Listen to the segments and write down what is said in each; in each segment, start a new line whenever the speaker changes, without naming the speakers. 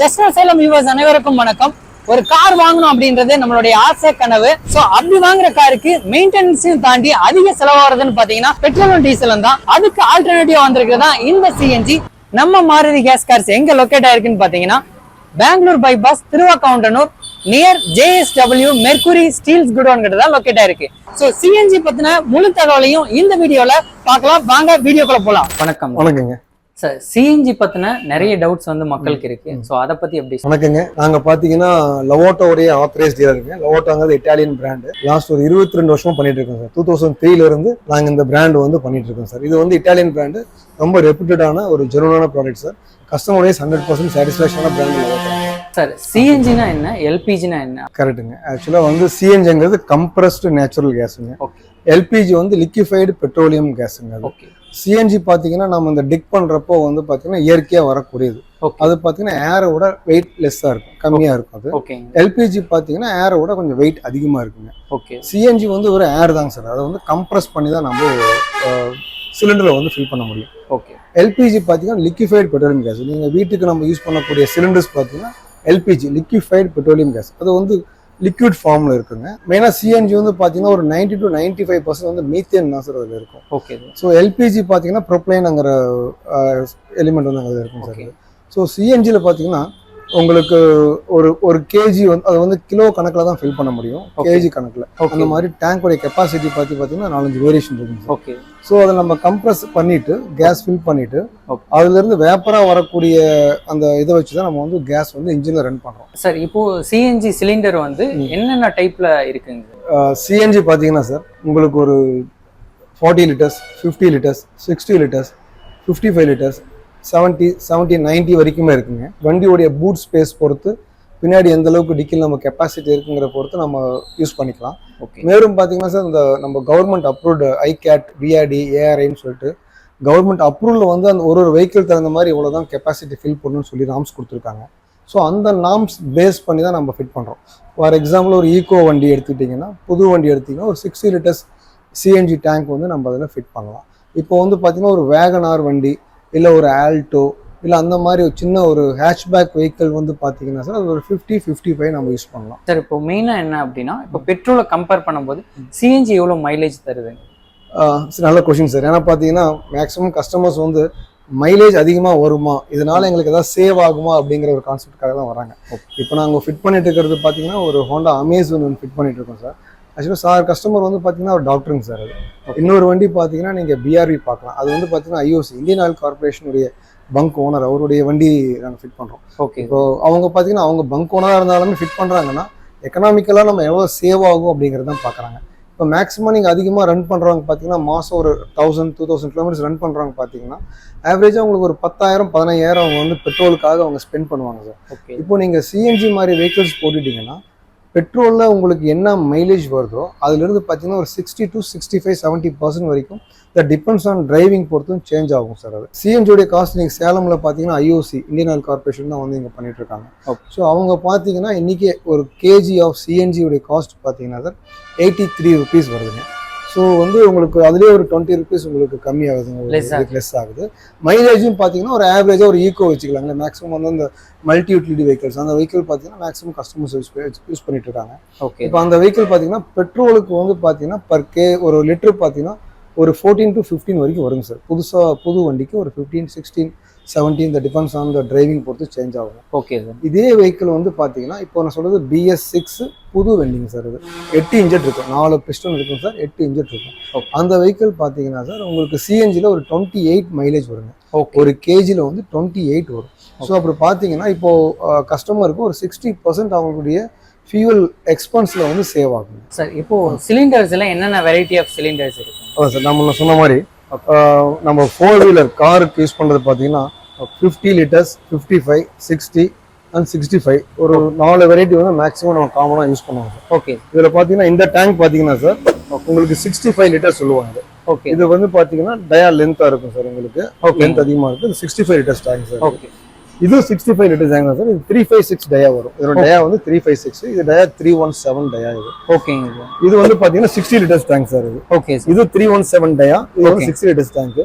Just Salem viewers அனைவருக்கும் வணக்கம். ஒரு கார் வாங்கணும் அப்படின்றது நம்மளுடைய ஆசை கனவு. சோ அப்படி வாங்குற காருக்கு மெயின்டெனன்ஸையும் தாண்டி அதிக செலவாகிறதுன்னு பாத்தீங்கன்னா பெட்ரோலும் டீசலும் தான். அதுக்கு ஆல்டர்னேட்டிவ் வந்திருக்குது இந்த சிஎன்ஜி நம்ம மாருதி கேஸ் கார்ஸ் எங்க லொக்கேட் ஆயிருக்குன்னு பாத்தீங்கன்னா Bangalore bypass Thiruvakkavundanur near JSW Mercury steels godown கிட்ட தான் லொக்கேட் ஆயிருக்கு. சோ சிஎன்ஜி பத்தின முழு தகவலையும் இந்த வீடியோல பார்க்கலாம். வாங்க வீடியோக்குள்ள போலாம். வணக்கம்.
வணக்கங்க.
சார் சிஎன்ஜி பத்தின நிறைய டவுட்ஸ் வந்து மக்களுக்கு இருக்கு. சோ அத பத்தி எப்படி
வணக்கங்க. நாங்க பாத்தீங்கன்னா லவோட்டோடைய ஆத்தரைஸ் டீலருங்க லவோட்டோங்கிறது இட்டாலியன் பிராண்டு லாஸ்ட் ஒரு இருபத்தி ரெண்டு வருஷம் பண்ணிட்டு இருக்கோம் சார் டூ தௌசண்ட் த்ரீல இருந்து நாங்க இந்த பிராண்ட் வந்து பண்ணிட்டு இருக்கோம் சார் இது வந்து இட்டாலியன் பிராண்டு ரொம்ப ரெப்யூட்டடான ஒரு ஜெனுவனான product sir customer wise hundred percent சாட்டிஸ்ஃபேக்ஷனான brand Lovato
sir சிஎன்ஜினா என்ன? எல்பிஜினா என்ன?
கரெக்ட்டுங்க ஆக்சுவலா வந்து சிஎன்ஜிங்கிறது கம்ப்ரஸ்டு நேச்சுரல் கேஸுங்க
ஓகே
எல்பிஜி வந்து லிக்விஃபைடு பெட்ரோலியம் கேஸுங்க அது. சிஎன்ஜி பாத்தீங்கன்னா நம்ம இந்த டிக் பண்றப்போ வந்து பாத்தீங்கன்னா இயற்கையா வரக்கூடியது. அது பாத்தீங்கன்னா ஏரை விட வெயிட் லெஸ்ஸா இருக்கும் கம்மியா இருக்கும் அது. எல்பிஜி பார்த்தீங்கன்னா ஏரை விட கொஞ்சம் வெயிட் அதிகமாக இருக்குங்க.
ஓகே
சிஎன்ஜி வந்து ஒரு ஏர் தாங்க சார். அதை வந்து கம்ப்ரஸ் பண்ணி தான் நம்ம சிலிண்டரில் வந்து ஃபில் பண்ண முடியும்.
ஓகே
எல்பிஜி பார்த்தீங்கன்னா லிக்விஃபைடு பெட்ரோலியம் கேஸ் நீங்கள் வீட்டுக்கு நம்ம யூஸ் பண்ணக்கூடிய சிலிண்டர்ஸ் பார்த்தீங்கன்னா எல்பிஜி லிக்விஃபைடு பெட்ரோலியம் கேஸ் அது வந்து லிக்விட் ஃபார்மில் இருக்குங்க. மெயினாக சிஎன்ஜி வந்து பார்த்தீங்கன்னா ஒரு 90 டு 95% ஃபைவ் பர்சன்ட் வந்து மீத்தேன் தான் சார் அதில் இருக்கும்.
ஓகே
ஸோ எல்பிஜி பார்த்தீங்கன்னா ப்ரொப்ளைனுங்கிற எலிமெண்ட் வந்து அதில் இருக்கும் சார் ஸோ சிஎன்ஜியில் பார்த்தீங்கன்னா உங்களுக்கு ஒரு ஒரு கேஜி வந்து அது வந்து கிலோ கணக்கில் தான் ஃபில் பண்ண முடியும். கேஜி கணக்கில். அந்த மாதிரி டேங்கோடைய கெப்பாசிட்டி பார்த்து பார்த்தீங்கன்னா நாலஞ்சு வேரியேஷன் இருக்கும்
ஓகே
ஸோ அதை நம்ம கம்ப்ரஸ் பண்ணிட்டு கேஸ் ஃபில் பண்ணிட்டு. அதுலேருந்து வேப்பரா வரக்கூடிய அந்த இதை வச்சு தான் நம்ம வந்து கேஸ் வந்து இன்ஜினில் ரன் பண்ணுறோம்
சார் இப்போ சிஎன்ஜி சிலிண்டர் வந்து என்னென்ன டைப்ல இருக்குங்க?
சிஎன்ஜி பார்த்தீங்கன்னா சார் உங்களுக்கு ஒரு forty litres fifty litres sixty litres fifty five litres seventy seventy ninety வரைக்குமே இருக்குங்க. வண்டியோடைய பூட் ஸ்பேஸ் பொறுத்து பின்னாடி எந்த அளவுக்கு டிக்கில் நம்ம கெப்பாசிட்டி இருக்குங்கிற பொறுத்து நம்ம யூஸ் பண்ணிக்கலாம். மேலும் பார்த்தீங்கன்னா சார் இந்த நம்ம கவர்மெண்ட் அப்ரூவ்டு ஐகேட் விஆர்டி ஏஆர்ஐன்னு சொல்லிட்டு கவர்மெண்ட் அப்ரூவலில் வந்து அந்த ஒரு ஒரு வெஹிக்கிள் தகுந்த மாதிரி இவ்வளோ தான் கெப்பாசிட்டி ஃபில் பண்ணணும்னு சொல்லி நாம்ஸ் கொடுத்துருக்காங்க. ஸோ அந்த நாம்ஸ் பேஸ் பண்ணி தான் நம்ம ஃபிட் பண்ணுறோம் ஃபார் எக்ஸாம்பிள் ஒரு ஈகோ வண்டி எடுத்துக்கிட்டிங்கன்னா புது வண்டி எடுத்திங்கன்னா ஒரு சிக்ஸ்டி லிட்டர்ஸ் சிஎன்ஜி டேங்க் வந்து நம்ம அதில் ஃபிட் பண்ணலாம். இப்போ வந்து பார்த்தீங்கன்னா ஒரு வேகனார் வண்டி இல்லை ஒரு ஆல்டோ இல்லை அந்த மாதிரி ஒரு சின்ன ஒரு ஹேஷ்பேக் வெஹிக்கிள் வந்து பார்த்தீங்கன்னா சார் அது ஒரு ஃபிஃப்டி ஃபிஃப்டி ஃபைவ் நம்ம யூஸ் பண்ணலாம்.
சார் இப்போ மெயினா என்ன அப்படின்னா இப்போ பெட்ரோலை கம்பேர் பண்ணும்போது சிஎன்ஜி எவ்வளவு மைலேஜ்
சரி, நல்ல கொஷின் சார் ஏன்னா பார்த்தீங்கன்னா மேக்ஸிமம் கஸ்டமர்ஸ் வந்து மைலேஜ் அதிகமாக வருமா? இதனால எங்களுக்கு ஏதாவது சேவ் ஆகுமா? அப்படிங்கிற ஒரு கான்செப்ட்காக தான் வராங்க. இப்போ நாங்கள் ஃபிட் பண்ணிட்டு இருக்கிறது பார்த்தீங்கன்னா ஒரு ஹோண்டா அமேசான் ஒன்று ஃபிட் பண்ணிட்டு இருக்கோம் சார் ஆக்சுவலாக சார் கஸ்டமர் வந்து பார்த்தீங்கன்னா ஒரு டாக்டருங்க சார் அது. இன்னொரு வண்டி பார்த்தீங்கன்னா நீங்கள் பிஆர்வி பார்க்கலாம். அது வந்து பார்த்தீங்கன்னா ஐஓசி இந்தியன் ஆயில் கார்பரேஷனுடைய பங்க் ஓனர் அவருடைய வண்டி நாங்கள் ஃபிட் பண்ணுறோம்
ஓகே
இப்போ அவங்க பார்த்தீங்கன்னா அவங்க பங்க் ஓனராக இருந்தாலுமே ஃபிட் பண்ணுறாங்கன்னா எக்கனாமிக்கலாக நம்ம எவ்வளோ சேவ் ஆகும் அப்படிங்கிறது தான் பார்க்குறாங்க இப்போ மேக்ஸிமம் நீங்கள் அதிகமாக ரன் பண்ணுறவங்க பார்த்தீங்கன்னா மாதம் ஒரு thousand two thousand kilometres run பண்ணுறவங்க பார்த்தீங்கன்னா ஆவரேஜாக உங்களுக்கு ஒரு பத்தாயிரம் பதினாயிரம் அவங்க வந்து பெட்ரோலுக்காக அவங்க ஸ்பெண்ட் பண்ணுவாங்க சார்
ஓகே
இப்போ நீங்கள் சிஎன்ஜி மாதிரி வெஹிக்கிள்ஸ் போட்டுட்டீங்கன்னா பெட்ரோலில் உங்களுக்கு என்ன மைலேஜ் வருதோ அதுலேருந்து பார்த்தீங்கன்னா ஒரு sixty to sixty five seventy percent வரைக்கும் த டிபெண்ட்ஸ் ஆன் டிரைவிங் பொறுத்தும் சேஞ்ச் ஆகும் சார் அது. சிஎன்ஜியோடைய காஸ்ட் நீங்கள் சேலமில் பார்த்தீங்கன்னா ஐஓசி இந்தியன் ஆயில் கார்பரேஷன் தான் வந்து இங்கே பண்ணிட்டு இருக்காங்க.
Okay.
ஸோ அவங்க பார்த்தீங்கன்னா இன்றைக்கி ஒரு கேஜி ஆஃப் சிஎன்ஜியோடைய காஸ்ட் பார்த்தீங்கன்னா சார் எயிட்டி த்ரீ ருபீஸ் வருதுங்க. ஸோ வந்து உங்களுக்கு அதுலேயே ஒரு டுவெண்ட்டி ருபீஸ் உங்களுக்கு கம்மி
ஆகுது.
லெஸ் ஆகுது. மைலேஜும் பார்த்தீங்கன்னா ஒரு ஆவரேஜாக ஒரு ஈக்கோ வச்சுக்கலாங்களே மேக்ஸிமம் வந்து அந்த மல்டி யூட்டிலிட்டி வெஹிக்கிள்ஸ் அந்த வெஹிக்கிள் பார்த்தீங்கன்னா மேக்ஸிமம் கஸ்டமர்ஸ் யூஸ் யூஸ் பண்ணிட்டு இருக்காங்க.
ஓகே
இப்போ அந்த வெஹிக்கிள் பார்த்தீங்கன்னா பெட்ரோலுக்கு வந்து பார்த்தீங்கன்னா பர் கே ஒரு லிட்டர் பார்த்தீங்கன்னா ஒரு ஃபோர்டீன் டு ஃபிஃப்டீன் வரைக்கும் வருங்க சார் புதுசாக புது வண்டிக்கு ஒரு fifteen sixteen seventeen the depends on the driving பொறுத்து சேஞ்ச் ஆகும்.
ஓகே சார்
இதே வெஹிக்கிள் வந்து பார்த்தீங்கன்னா இப்போ நான் சொல்றது பிஎஸ் சிக்ஸ் புது வெண்டிங் சார் இது. எட்டு இன்ஜெட் இருக்கும். நாலு பிஸ்டன் இருக்கும் சார் எட்டு இன்ஜெட் இருக்கும். அந்த வெஹிக்கிள் பார்த்தீங்கன்னா சார் உங்களுக்கு சிஎன்ஜியில் ஒரு டுவெண்ட்டி எயிட் மைலேஜ் வருங்க ஒரு கேஜியில் வந்து டுவெண்ட்டி எயிட் வரும் ஸோ அப்புறம் பார்த்தீங்கன்னா இப்போ கஸ்டமருக்கு ஒரு சிக்ஸ்டி பர்சன்ட் அவங்களுடைய ஃபியூல் எக்ஸ்பென்ஸில் வந்து சேவ் ஆகும்
சார் இப்போ சிலிண்டர்ஸ்ல என்னென்ன வெரைட்டி ஆஃப் சிலிண்டர்ஸ் இருக்கு?
அதான் சார் நம்ம சொன்ன மாதிரி நம்ம ஃபோர் வீலர் காருக்கு யூஸ் பண்ணுறது பார்த்தீங்கன்னா fifty litres fifty five sixty and sixty five ஒரு நாலு வெரைட்டி வந்து மேக்ஸிமம் நம்ம காமனாக யூஸ் பண்ணுவோம் சார்.
ஓகே
இதில் பார்த்தீங்கன்னா இந்த டேங்க் பார்த்தீங்கன்னா சார் உங்களுக்கு சிக்ஸ்டி ஃபைவ் லிட்டர் சொல்லுவாங்க.
ஓகே
இது வந்து பார்த்தீங்கன்னா டயா லென்த்தாக இருக்கும் சார் உங்களுக்கு. லென்த் அதிகமாக இருக்கும். இது sixty five litres tank sir
okay
இது சிக்ஸ்டி ஃபைவ் லிட்டர்ஸ் டேங்க் தான் சார் இது த்ரீ ஃபைவ் சிக்ஸ் டயா வரும். இதோட டயா வந்து த்ரீ ஃபைவ் சிக்ஸ் இது dia three one seven dia இது.
ஓகேங்க
இது வந்து பார்த்தீங்கன்னா சிக்ஸ்டி லிட்டர்ஸ் டேங்க் சார் இது.
ஓகே
இது த்ரீ ஒன் செவன் டயா இது வந்து. சிக்ஸ்டி லிட்டர்ஸ் டேங்க்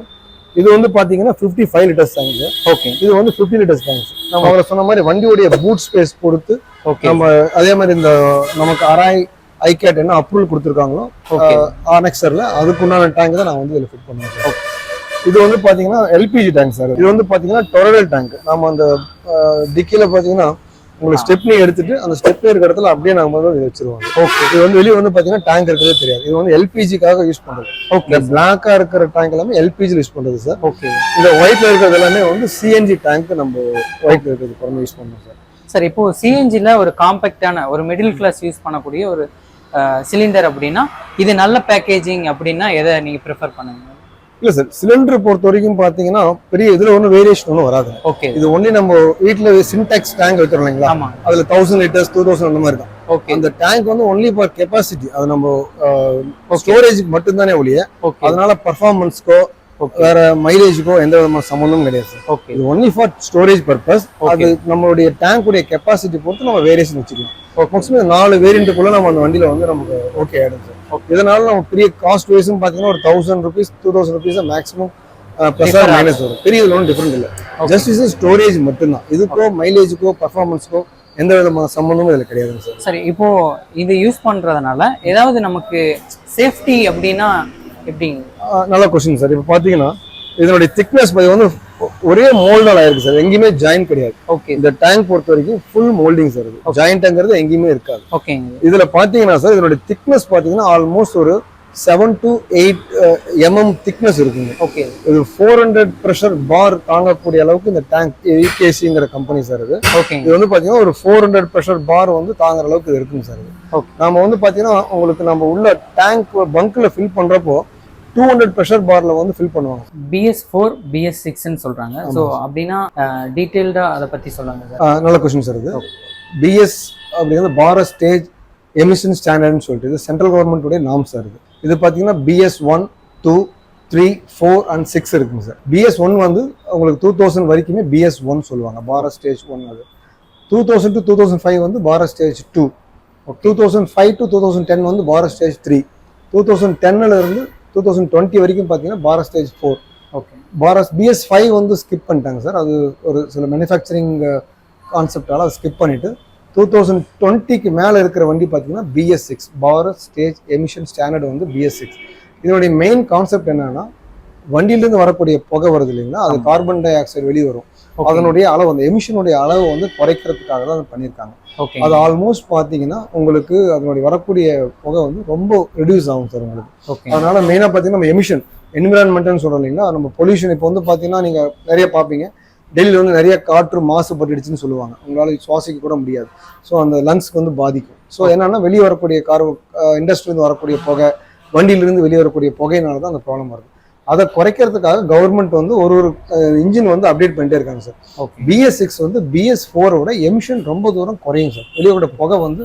இது வந்து பாத்தீங்கன்னா 55 ஃபைவ் லிட்டர்ஸ் டேங்க்
ஓகே
இது வந்து 50 லிட்டர்ஸ் டேங்க் நம்ம அவரை சொன்ன மாதிரி வண்டியோடைய பூட் ஸ்பேஸ் பொறுத்து
ஓகே
நம்ம அதே மாதிரி இந்த நமக்கு அராய் ஐகேட் என்ன அப்ரூவல் கொடுத்துருக்காங்களோ
ஓகே
ஆனெக்சர்ல அதுக்குண்டான டேங்க் தான் நான் வந்து இதில் ஃபிட் பண்ணுவேன் சார் இது வந்து பாத்தீங்கன்னா எல்பிஜி டேங்க் சார் இது வந்து பாத்தீங்கன்னா டொரடல் டேங்க் நம்ம அந்த டிக்கில பாத்தீங்கன்னா உங்களுக்கு ஸ்டெப்னி எடுத்துட்டு அந்த ஸ்டெப்னி இருக்கிற இடத்துல அப்படியே நம்ம வந்து இதை வச்சிருவாங்க.
ஓகே
இது வந்து வெளியே வந்து பாத்தீங்கன்னா டேங்க் இருக்கிறதே தெரியாது. இது வந்து எல்பிஜிக்காக யூஸ் பண்றது.
ஓகே
இந்த பிளாக்கா இருக்கிற டேங்க் எல்லாமே எல்பிஜி யூஸ் பண்றது சார்
ஓகே
இந்த ஒயிட்ல இருக்கிறது எல்லாமே வந்து சிஎன்ஜி டேங்க் நம்ம ஒயிட்ல இருக்கிறது பிறந்து யூஸ் பண்ணோம் சார்
சார் இப்போ சிஎன்ஜில ஒரு காம்பேக்டான ஒரு மிடில் கிளாஸ் யூஸ் பண்ணக்கூடிய ஒரு சிலிண்டர் அப்படின்னா இது நல்ல பேக்கேஜிங் அப்படின்னா எதை நீங்க ப்ரிஃபர் பண்ணுங்க
இல்ல சார் சிலிண்டர் பொறுத்த வரைக்கும் பாத்தீங்கன்னா பெரிய இதுல ஒன்றும் வேரியேஷன் ஒன்றும் வராது.
ஓகே
இது ஒன்லி நம்ம வீட்ல சின்டாக்ஸ் டேங்க் வைக்கிறோம் இல்லைங்களா?
ஆமா.
அதுல தௌசண்ட் லிட்டர்ஸ் டூ தௌசண்ட் அந்த மாதிரி தான்
ஓகே
அந்த டேங்க் வந்து ஒன்லி ஃபார் கெப்பாசிட்டி அது நம்ம ஸ்டோரேஜுக்கு மட்டும்தானே ஒழிய அதனால பர்ஃபார்மன்ஸ்க்கோ வேற மைலேஜுக்கோ எந்த விதமான சம்மந்தமும் கிடையாது
ஓகே
இது ஒன்லி ஃபார் ஸ்டோரேஜ் பர்பஸ். அது நம்மளுடைய டேங்க் உடைய கெப்பாசிட்டி பொறுத்து நம்ம வேரியேஷன் வச்சுக்கலாம். மேக்ஸிமம் நாலு வேரியண்ட்டுக்குள்ள நம்ம அந்த வண்டியில வந்து நமக்கு ஓகே ஆயிடும் சார் இதனால நம்ம பெரிய காஸ்ட் வைஸும் பாத்தீங்கன்னா ஒரு thousand rupees two thousand rupees maximum plus
Differ
minus வரும். பெரிய இதுல ஒன்றும் டிஃபரெண்ட் இல்லை. ஜஸ்ட் இஸ் ஸ்டோரேஜ் மட்டும்தான். இதுக்கோ மைலேஜுக்கோ பர்ஃபார்மன்ஸ்க்கோ எந்த விதமான சம்மந்தமும் இதில் கிடையாதுங்க சார்
சரி இப்போ இது யூஸ் பண்றதுனால ஏதாவது நமக்கு சேஃப்டி அப்படின்னா எப்படி?
நல்ல கொஸ்டின் சார் இப்போ பார்த்தீங்கன்னா இதனுடைய திக்னஸ் வந்து ஒரே மோல்டால் ஆயிருக்கு சார் எங்கேயுமே ஜாயின் கிடையாது.
ஓகே
இந்த டேங்க் பொறுத்த வரைக்கும் ஃபுல் மோல்டிங் சார் ஜாயிண்ட்ங்கிறது எங்கேயுமே இருக்காது.
ஓகேங்க
இதுல பாத்தீங்கன்னா சார் இதனுடைய திக்னஸ் பாத்தீங்கன்னா ஆல்மோஸ்ட் ஒரு seven to eight mm thickness இருக்குங்க.
ஓகே
இது ஃபோர் ஹண்ட்ரட் ப்ரெஷர் பார் தாங்கக்கூடிய அளவுக்கு இந்த டேங்க் இகேசிங்கிற கம்பெனி சார் இது.
ஓகேங்க
இது வந்து பாத்தீங்கன்னா ஒரு ஃபோர் ஹண்ட்ரட் ப்ரெஷர் பார் வந்து தாங்குற அளவுக்கு இது இருக்குங்க சார் இது.
ஓகே
நாம வந்து பாத்தீங்கன்னா உங்களுக்கு நம்ம உள்ள டேங்க் பங்க்ல ஃபில் பண்றப்போ டூ ஹண்ட்ரட் ப்ரெஷர் பார்ல வந்து ஃபில் பண்ணுவாங்க.
பிஎஸ் ஃபோர் பிஎஸ் சிக்ஸ்ன்னு சொல்றாங்க. ஸோ அப்படின்னா டீட்டெயில்டா அதை பத்தி சொல்லுங்க
நல்ல கொஸ்டின் சார் இது. பிஎஸ் அப்படிங்கிறது பாரத் ஸ்டேஜ் எமிஷன் ஸ்டாண்டர்ட்னு சொல்லிட்டு இது சென்ட்ரல் கவர்மெண்ட்டுடைய நாம் சார் இது. இது பார்த்தீங்கன்னா BS one two three four and six இருக்குங்க சார். பிஎஸ் ஒன் வந்து உங்களுக்கு டூ தௌசண்ட் வரைக்குமே பிஎஸ் ஒன் சொல்லுவாங்க. பாரத் ஸ்டேஜ் ஒன் அது. Two thousand to two thousand five வந்து Bharat stage two two thousand five to two thousand ten வந்து Bharat stage three two thousand டென்னில் இருந்து டூ தௌசண்ட் டுவெண்ட்டி வரைக்கும் பார்த்தீங்கன்னா பாரத் ஸ்டேஜ் ஃபோர்
ஓகே
பாரஸ் BS five வந்து skip பண்ணிட்டாங்க சார். அது ஒரு சில மேனுஃபேக்சரிங் கான்செப்டால அதை ஸ்கிப் பண்ணிட்டு டூ தௌசண்ட் டுவெண்ட்டிக்கு மேலே இருக்கிற வண்டி பார்த்தீங்கன்னா BS six Bharat stage emission standard வந்து பிஎஸ் சிக்ஸ் இதனுடைய மெயின் கான்செப்ட் என்னன்னா வண்டியிலேருந்து வரக்கூடிய புகை வருது இல்லைங்களா? அது கார்பன் டை ஆக்சைடு வெளியே வரும். அதனுடைய அளவு அந்த எமிஷனுடைய அளவு வந்து குறைக்கிறதுக்காக தான் பண்ணியிருக்காங்க. அது ஆல்மோஸ்ட் பார்த்தீங்கன்னா உங்களுக்கு அதனுடைய வரக்கூடிய புகை வந்து ரொம்ப ரெடியூஸ் ஆகும் சார் உங்களுக்கு. அதனால மெயினாக பார்த்தீங்கன்னா நம்ம எமிஷன் என்விரான்மெண்ட்னு சொல்றோம் இல்லைங்களா? நம்ம பொல்யூஷன் இப்போ வந்து பார்த்தீங்கன்னா நீங்கள் நிறைய பார்ப்பீங்க டெல்லியில் வந்து நிறைய காற்று மாசுபட்டுடுச்சுன்னு சொல்லுவாங்க. உங்களால் சுவாசிக்க கூட முடியாது. ஸோ அந்த லங்ஸ்க்கு வந்து பாதிக்கும். ஸோ என்னன்னா வெளியே வரக்கூடிய கார் இண்டஸ்ட்ரியிலேருந்து வரக்கூடிய புகை வண்டியிலிருந்து வெளியே வரக்கூடிய புகையினால தான் அந்த ப்ராப்ளம் வருது. அதை குறைக்கிறதுக்காக கவர்மெண்ட் வந்து ஒரு ஒரு இன்ஜின் வந்து அப்டேட் பண்ணிட்டே இருக்காங்க சார்
ஓகே
பிஎஸ் சிக்ஸ் வந்து பிஎஸ் ஃபோரோட எமிஷன் ரொம்ப தூரம் குறையும் சார் வெளியே விட புகை வந்து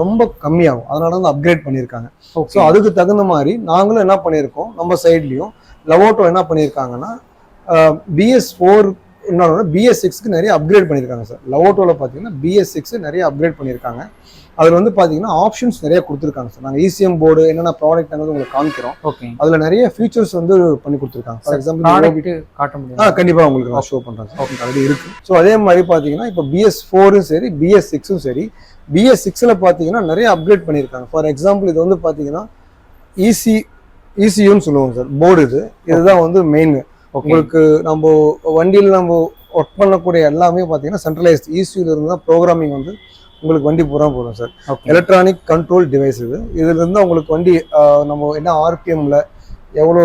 ரொம்ப கம்மியாகும். அதனால வந்து அப்கிரேட் பண்ணியிருக்காங்க. ஸோ அதுக்கு தகுந்த மாதிரி நாங்களும் என்ன பண்ணியிருக்கோம் நம்ம சைட்லேயும் லவோட்டோ என்ன பண்ணியிருக்காங்கன்னா பிஎஸ் ஃபோர் இன்னொன்று பிஎஸ் சிக்ஸ்க்கு நிறைய அப்கிரேட் பண்ணியிருக்காங்க சார் லவோட்டோவில் பார்த்தீங்கன்னா பிஎஸ் சிக்ஸ் நிறைய அப்கிரேட் பண்ணியிருக்காங்க. அதில் வந்து பார்த்தீங்கன்னா ஆப்ஷன்ஸ் நிறைய கொடுத்துருக்காங்க சார் நாங்கள் இசிஎம் போர்டு என்னென்ன ப்ராடக்ட் உங்களுக்கு காமிக்கிறோம்.
ஓகே
அதில் நிறைய ஃபீச்சர்ஸ் வந்து பண்ணி கொடுத்துருக்காங்க. ஃபார் எக்ஸாம்பிள்
காட்ட
ஆ
முடியும்
கண்டிப்பாக உங்களுக்கு நான் ஷோ பண்ணுறேன் சார் ஆல்ரெடி இருக்கு. ஸோ அதே மாதிரி பார்த்தீங்கன்னா இப்போ பிஎஸ் ஃபோரும் சரி பிஎஸ் சிக்ஸும் சரி பிஎஸ் சிக்ஸில் பார்த்தீங்கன்னா நிறைய அப்கிரேட் பண்ணியிருக்காங்க. ஃபார் எக்ஸாம்பிள் இது வந்து பார்த்தீங்கன்னா ஈசி ஈசியூன்னு சொல்லுவோம் சார் போர்டு இது. இதுதான் வந்து மெயின்
ஓகே
உங்களுக்கு நம்ம வண்டியில் நம்ம ஒர்க் பண்ணக்கூடிய எல்லாமே பார்த்தீங்கன்னா சென்ட்ரலைஸ்ட் ஈசியூல இருந்து தான் ப்ரோக்ராமிங் வந்து உங்களுக்கு வண்டி பூரா போடும் சார் எலக்ட்ரானிக் கண்ட்ரோல் டிவைஸ் இது. இதுல இருந்து உங்களுக்கு வண்டி நம்ம என்ன ஆர்பிஎம்ல எவ்வளோ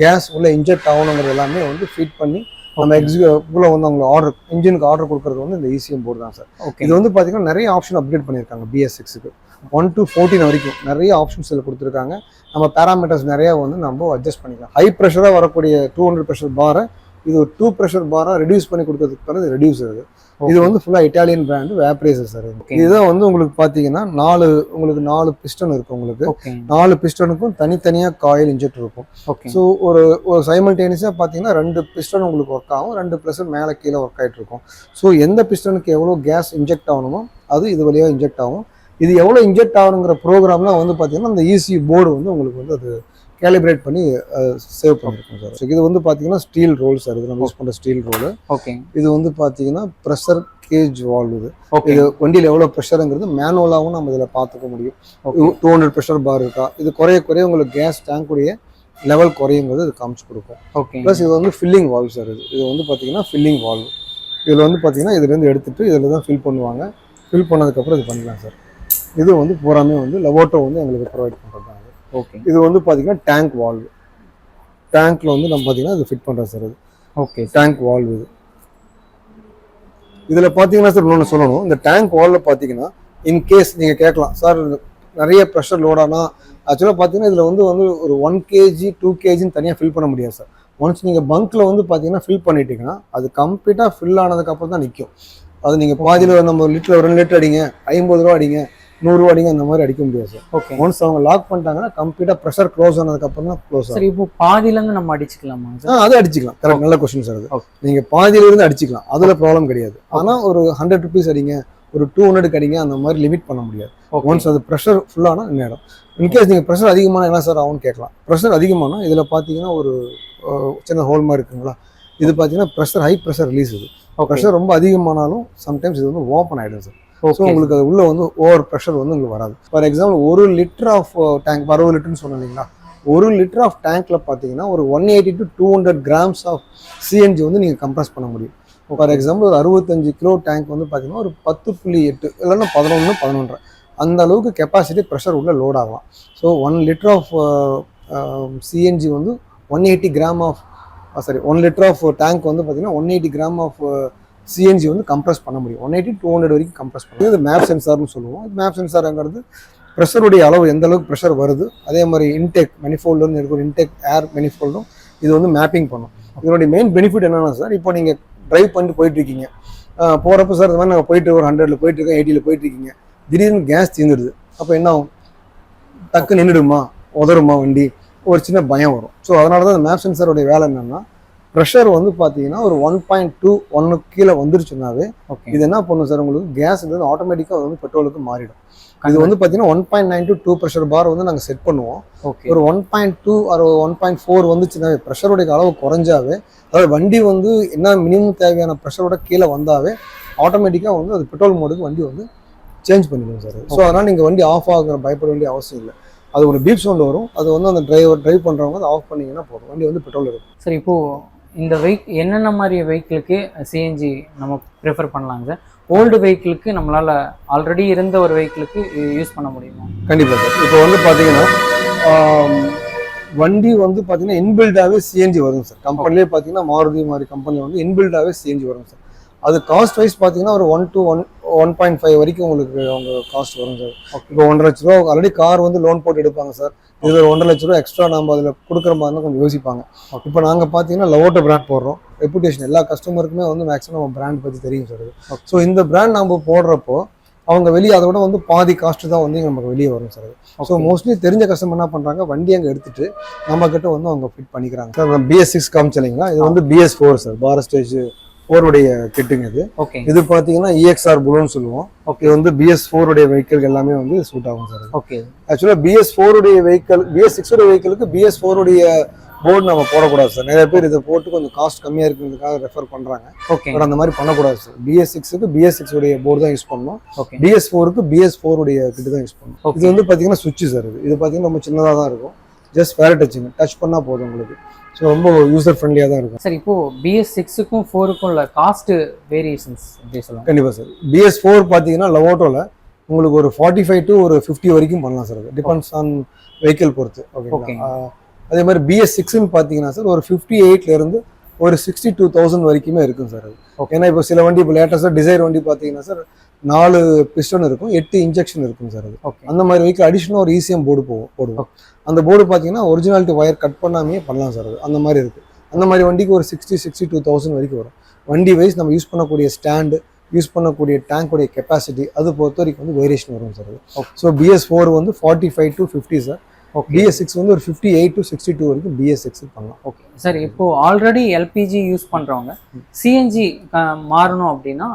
கேஸ் உள்ள இன்ஜெக்ட் ஆகணுங்கிறது எல்லாமே வந்து ஃபீட் பண்ணி நம்ம எக்ஸிக்யூல வந்து அவங்க ஆர்டர் இன்ஜினுக்கு ஆர்டர் கொடுக்கறது வந்து இந்த இசிஎம் போர்டு தான் சார்
ஓகே
இது வந்து பார்த்தீங்கன்னா நிறைய ஆப்ஷன் அப்டேட் பண்ணியிருக்காங்க பிஎஸ் சிக்ஸுக்கு ஒன் டு ஃபோர்டீன் வரைக்கும் நிறைய ஆப்ஷன்ஸ் இதில் கொடுத்துருக்காங்க. நம்ம பேராமீட்டர்ஸ் நிறைய வந்து நம்ம அட்ஜஸ்ட் பண்ணிக்கலாம். ஹை ப்ரெஷராக வரக்கூடிய டூ ஹண்ட்ரட் ப்ரெஷர் பாரை இது ஒரு டூ ப்ரெஷர் பாராக ரெடியூஸ் பண்ணி கொடுக்கறதுக்கு பிறகு ரெடியூஸ் ஆகுது. இது வந்து ஃபுல்லாக இட்டாலியன் பிராண்டு வேப்ரேசர் சார். இதுதான் வந்து உங்களுக்கு பார்த்தீங்கன்னா நாலு உங்களுக்கு நாலு பிஸ்டன் இருக்கு உங்களுக்கு. நாலு பிஸ்டனுக்கும் தனித்தனியாக காயில் இன்ஜெக்ட் இருக்கும். ஸோ ஒரு ஒரு சைமல்டேனியஸாக பார்த்தீங்கன்னா ரெண்டு பிஸ்டன் உங்களுக்கு ஒர்க் ஆகும் ரெண்டு ப்ரெஷர் மேலே கீழே ஒர்க் ஆகிட்டு இருக்கும். ஸோ எந்த பிஸ்டனுக்கு எவ்வளோ கேஸ் இன்ஜெக்ட் ஆகணுமோ அது இது வழியாக இன்ஜெக்ட் ஆகும். இது எவ்வளோ இன்ஜெக்ட் ஆகணுங்கிற ப்ரோக்ராம்லாம் வந்து பார்த்தீங்கன்னா அந்த ஈசி போர்டு வந்து உங்களுக்கு வந்து அது கேலிப்ரேட் பண்ணி சேவ் பண்ணியிருக்கோம் சார். இது வந்து பார்த்தீங்கன்னா ஸ்டீல் ரோல் சார். இது நம்ம யூஸ் பண்ணுற ஸ்டீல் ரோல்
ஓகே
இது வந்து பார்த்தீங்கன்னா ப்ரெஷர் கேஜ் வால்வ் இது. இது வண்டியில் எவ்வளோ ப்ரெஷருங்கிறது மேனுவலாகவும் நம்ம இதில் பார்த்துக்க முடியும். டூ ஹண்ட்ரட் ப்ரெஷர் பார் இருக்கா? இது குறைய குறைய உங்களுக்கு கேஸ் டேங்க்குடைய லெவல் குறையுங்கிறது இது காமிச்சு கொடுக்கும்.
ஓகே
ப்ளஸ் இது வந்து ஃபில்லிங் வால்வ் சார் இது. இது வந்து பார்த்தீங்கன்னா ஃபில்லிங் வால்வ் இதில் வந்து பார்த்தீங்கன்னா இதுலேருந்து எடுத்துட்டு இதில் தான் ஃபில் பண்ணுவாங்க. ஃபில் பண்ணதுக்கப்புறம் இது பண்ணிக்கலாம் சார். இது வந்து பூராமே வந்து லவோட்டோ வந்து எங்களுக்கு ப்ரொவைட் பண்ணுறது
ஓகே
இது வந்து பார்த்தீங்கன்னா டேங்க் வால்வ் டேங்க்ல வந்து நம்ம பார்த்தீங்கன்னா இது ஃபிட் பண்ணுறோம் சார் இது
ஓகே
டேங்க் வால்வ் இது. இதில் பார்த்தீங்கன்னா சார் இன்னொன்று சொல்லணும். இந்த டேங்க் வால்வில் பார்த்தீங்கன்னா இன் கேஸ் நீங்கள் கேட்கலாம். சார் நிறைய ப்ரெஷர் லோடானா ஆக்சுவலாக பார்த்தீங்கன்னா இதில் வந்து வந்து ஒரு ஒன் கேஜி டூ கேஜின்னு தனியாக ஃபில் பண்ண முடியாது சார் ஒன்ஸ் நீங்கள் பங்க்கில் வந்து பார்த்தீங்கன்னா ஃபில் பண்ணிட்டீங்கன்னா அது கம்ப்ளீட்டாக ஃபில் ஆனதுக்கப்புறம் தான் நிற்கும் அது நீங்கள் பாதியில் நம்ம லிட்டர் ரெண்டு லிட்டர் அடிங்க ஐம்பது ரூபா அடிங்க நூறுரூவா அடிங்க அந்த மாதிரி அடிக்க முடியாது சார்
ஓகே
ஒன்ஸ் அவங்க லாக் பண்ணிட்டாங்கன்னா கம்ப்ளீட்டாக ப்ரெஷர் க்ளோஸ் ஆனதுக்கப்புறம் தான் க்ளோஸ் ஆகும்.
இப்போ பாதியில இருந்து நம்ம அடிச்சுக்கலாமா
ஆ அது அடிச்சுக்கலாம். கரெக்ட் நல்ல கொஸ்டின் சார் அது. பாதியில இருந்து அடிச்சுக்கலாம். அதுல ப்ராப்ளம் கிடையாது. ஆனா ஒரு ஹண்ட்ரட் ருபீஸ் அடிங்க ஒரு டூ ஹண்ட்ரட் அடிங்க அந்த மாதிரி லிமிட் பண்ண முடியாது. ஒன்ஸ் அது ப்ரெஷர் ஃபுல்லானா நேரம். இன்கேஸ் நீங்க ப்ரெஷர் அதிகமான என்ன சார் ஆகும்னு கேட்கலாம். ப்ரெஷர் அதிகமானா இதுல பாத்தீங்கன்னா ஒரு சின்ன ஹோல் மாதிரி இருக்குங்களா? இது பாத்தீங்கன்னா ப்ரெஷர் ஹை ப்ரெஷர் ரிலீஸ் இது. ப்ரெஷர் ரொம்ப அதிகமானாலும் சம்டைம்ஸ் இது வந்து ஓப்பன் ஆயிடும் சார் ஸோ உங்களுக்கு அது உள்ள வந்து ஓவர் ப்ரெஷர் வந்து உங்களுக்கு வராது. ஃபார் எக்ஸாம்பிள் ஒரு லிட்டர் ஆஃப் டேங்க் அறுபது லிட்டர்னு சொன்னோம் இல்லைங்களா? ஒரு லிட்டர் ஆஃப் டேங்க்ல பார்த்தீங்கன்னா ஒரு one eighty to two hundred grams of CNG வந்து நீங்கள் கம்ப்ரஸ் பண்ண முடியும். ஃபார் எக்ஸாம்பிள் ஒரு அறுபத்தஞ்சு கிலோ டேங்க் வந்து பார்த்தீங்கன்னா ஒரு பத்து புள்ளி எட்டு இல்லைன்னா பதினொன்று பதினொன்றரை. அந்த அளவுக்கு கெப்பாசிட்டி ப்ரெஷர் உள்ள லோட் ஆகலாம். So one litre of CNG வந்து one eighty gram of sorry one litre of tank வந்து பார்த்தீங்கன்னா one eighty gram of CNG வந்து கம்ப்ரஸ் பண்ண முடியும். ஒன் எயிட்டி டூ ஹண்ட்ரட் வரைக்கும் கம்ப்ரஸ் பண்ண இது மேப் சென்சார்னு சொல்லுவோம். மேப் சென்சாருங்கிறது ப்ரெஷருடைய அளவு எந்த அளவுக்கு ப்ரெஷர் வருது அதே மாதிரி இன்டெக் மெனிஃபோல்டுன்னு இருக்கிற இன்டெக் ஏர் மெனிஃபோல்டும் இது வந்து மேப்பிங் பண்ணும். இதனுடைய மெயின் பெனிஃபிட் என்னென்னா சார் இப்போ நீங்கள் ட்ரைவ் பண்ணிட்டு போயிட்டுருக்கீங்க. போகிறப்ப சார் இந்த மாதிரி நாங்கள் போயிட்டு ஒரு ஹண்ட்ரட்ல போயிட்டுருக்கேன் எயிட்டியில் போயிட்டு இருக்கீங்க. திடீர்னு கேஸ் தீர்ந்துடுது அப்போ என்ன ஆகும்? டக்கு நின்றுடுமா? உதருமா வண்டி? ஒரு சின்ன பயம் வரும். ஸோ அதனால தான் அந்த மேப் சென்சாரோடைய வேலை என்னென்னா ப்ரெஷர் வந்து பார்த்தீங்கன்னா ஒரு ஒன் பாயிண்ட் டூ ஒன்னுக்கு கீழே வந்துருச்சுனாவே இது என்ன பண்ணும் சார் உங்களுக்கு? கேஸ் வந்து ஆட்டோமேட்டிக்காக வந்து பெட்ரோலுக்கு மாறிடும். இது வந்து பார்த்தீங்கன்னா one point nine to two pressure bar வந்து நாங்கள் செட் பண்ணுவோம். ஒரு ஒன் பாயிண்ட் டூ ஒரு ஒன் பாயிண்ட் ஃபோர் வந்துச்சுனாவே ப்ரெஷருடைய அளவு குறைஞ்சாவே அதாவது வண்டி வந்து என்ன மினிமம் தேவையான ப்ரெஷரோட கீழே வந்தாவே ஆட்டோமேட்டிக்காக வந்து அது பெட்ரோல் மோடுக்கு வண்டி வந்து சேஞ்ச் பண்ணிடும் சார் ஸோ அதனால் நீங்கள் வண்டி ஆஃப் ஆகுற பயப்பட வேண்டிய அவசியம் இல்லை. அது ஒரு பீப் சவுண்ட் வரும். அது வந்து அந்த டிரைவர் டிரைவ் பண்ணுறவங்க அதை ஆஃப் பண்ணீங்கன்னா போதும். வண்டி வந்து பெட்ரோல் இருக்கும்.
சரி இப்போ இந்த வெஹிக் என்னென்ன மாதிரி வெஹிக்கிளுக்கு சிஎன்ஜி நம்ம ப்ரிஃபர் பண்ணலாங்க சார்? ஓல்டு வெஹிக்கிளுக்கு நம்மளால் ஆல்ரெடி இருந்த ஒரு வெஹிக்கிளுக்கு யூஸ் பண்ண முடியுமா?
கண்டிப்பாக சார். இப்போ வந்து பார்த்தீங்கன்னா வண்டி வந்து பார்த்தீங்கன்னா இன்பில்டாகவே சிஎன்ஜி வரும் சார். கம்பெனிலே பார்த்தீங்கன்னா மாருதி மாதிரி கம்பெனியில் வந்து இன்பில்டாகவே சிஎன்ஜி வரும் சார். அது காஸ்ட் வைஸ் பார்த்தீங்கன்னா ஒரு one to one one point five வரைக்கும் உங்களுக்கு அவங்க காஸ்ட் வரும் சார் இப்போ ஒன்றரை லட்ச ரூபா ஆல்ரெடி கார் வந்து லோன் போட்டு எடுப்பாங்க சார் இதில் ஒரு ஒன்றரை லட்ச ரூபா எக்ஸ்ட்ரா நம்ம அதில் கொடுக்குற மாதிரி கொஞ்சம் யோசிப்பாங்க. இப்போ நாங்கள் பார்த்தீங்கன்னா லவோட்டோ பிராண்ட் போடுறோம். ரெப்புடேஷன் எல்லா கஸ்டமருக்குமே வந்து மேக்ஸிமம் நம்ம பிராண்ட் பற்றி தெரியும் சார் ஸோ இந்த பிராண்ட் நம்ம போடுறப்போ அவங்க வெளியே அதை விட வந்து பாதி காஸ்ட் தான் வந்து நமக்கு வெளியே வரும் சார் ஸோ மோஸ்ட்லி தெரிஞ்ச கஸ்டமர் என்ன பண்றாங்க வண்டி அங்கே எடுத்துட்டு நம்ம கிட்ட வந்து அவங்க ஃபிட் பண்ணிக்கிறாங்க. சார் பிஎஸ் சிக்ஸ் காமிச்சலைங்களா இது வந்து BS four sir Bharat stage ஃபோருடைய கிட்டுங்க இது.
ஓகே
இது பார்த்தீங்கன்னா இஎக்ஸ்ஆர் புலோன்னு சொல்லுவோம். இது வந்து பிஎஸ் ஃபோருடைய வெஹிக்கிள் எல்லாமே வந்து சூட் ஆகும் சார்
ஓகே
ஆக்சுவலாக பிஎஸ் ஃபோருடைய வெஹிக்கிள் பிஎஸ் சிக்ஸோட வெஹிக்கிளுக்கு பிஎஸ் ஃபோருடைய போர்டு நம்ம போடக்கூடாது சார். நிறைய பேர் இதை போட்டு கொஞ்சம் காஸ்ட் கம்மியாக இருக்கிறதுக்காக ரெஃபர் பண்ணுறாங்க
ஓகே
பட் அந்த மாதிரி பண்ணக்கூடாது சார். பிஎஸ் சிக்ஸுக்கு பிஎஸ் சிக்ஸ் உடைய போர்டு தான் யூஸ் பண்ணணும்.
ஓகே
பிஎஸ் ஃபோருக்கு பிஎஸ் ஃபோர் உடைய கிட்ட தான் யூஸ் பண்ணணும். இது வந்து பார்த்தீங்கன்னா சுவிட்ச் சார் இது. இது பார்த்தீங்கன்னா ரொம்ப சின்னதாக தான் இருக்கும். ஜஸ்ட் வேற டச்சிங் டச் பண்ணால் போதும் உங்களுக்கு. ஸோ ரொம்ப யூசர் ஃப்ரெண்ட்லியாக தான் இருக்கும்.
சரி இப்போ பிஎஸ் சிக்ஸுக்கும் ஃபோருக்கும் உள்ள காஸ்ட் வேரியேஷன்ஸ் எப்படி சொல்லலாம்
கண்டிப்பாக சார் பிஎஸ் ஃபோர் பார்த்தீங்கன்னா லவோட்டோவில் உங்களுக்கு ஒரு ஃபார்ட்டி ஃபைவ் டு ஒரு ஃபிஃப்டி வரைக்கும் பண்ணலாம் சார் டிபெண்ட்ஸ் ஆன் வெஹிக்கிள் பொறுத்து ஆஹ் அதே மாதிரி பிஎஸ் சிக்ஸ்னு பார்த்தீங்கன்னா சார் ஒரு ஃபிஃப்டி இருந்து ஒரு சிக்ஸ்டி டூ தௌசண்ட் வரைக்குமே இருக்கும் சார் அது. ஏன்னா இப்போ சில வண்டி இப்போ லேட்டஸ்ட்டாக டிசைர் வண்டி பார்த்தீங்கன்னா சார் நாலு பிஸ்டன் இருக்கும் எட்டு இன்ஜெக்ஷன் இருக்கும் சார் அது.
ஓகே
அந்த மாதிரி வெஹிக்கிள் அடிஷனலாக ஒரு ஈசிஎம் போர்டு போவோம் போடுவோம். அந்த போர்டு பார்த்தீங்கன்னா ஒரிஜினாலிட்டி ஒயர் கட் பண்ணாமே பண்ணலாம் சார் அது. அந்த மாதிரி இருக்குது அந்த மாதிரி வண்டிக்கு ஒரு சிக்ஸ்டி சிக்ஸ்டி டூ தௌசண்ட் வரைக்கும் வரும். வண்டி வைஸ் நம்ம யூஸ் பண்ணக்கூடிய ஸ்டாண்டு யூஸ் பண்ணக்கூடிய டேங்க்குடைய கெப்பாசிட்டி அது பொறுத்த வரைக்கும் வந்து வேரியேஷன் வரும் சார். ஸோ பிஎஸ் ஃபோர் வந்து forty five to fifty sir BS six வந்து ஒரு fifty eight to sixty two வரைக்கும் பிஎஸ் சிக்ஸ் பண்ணலாம்.
ஓகே சரி இப்போ ஆல்ரெடி எல்பிஜி யூஸ் பண்றவங்க சிஎன்ஜி மாறணும் அப்படின்னா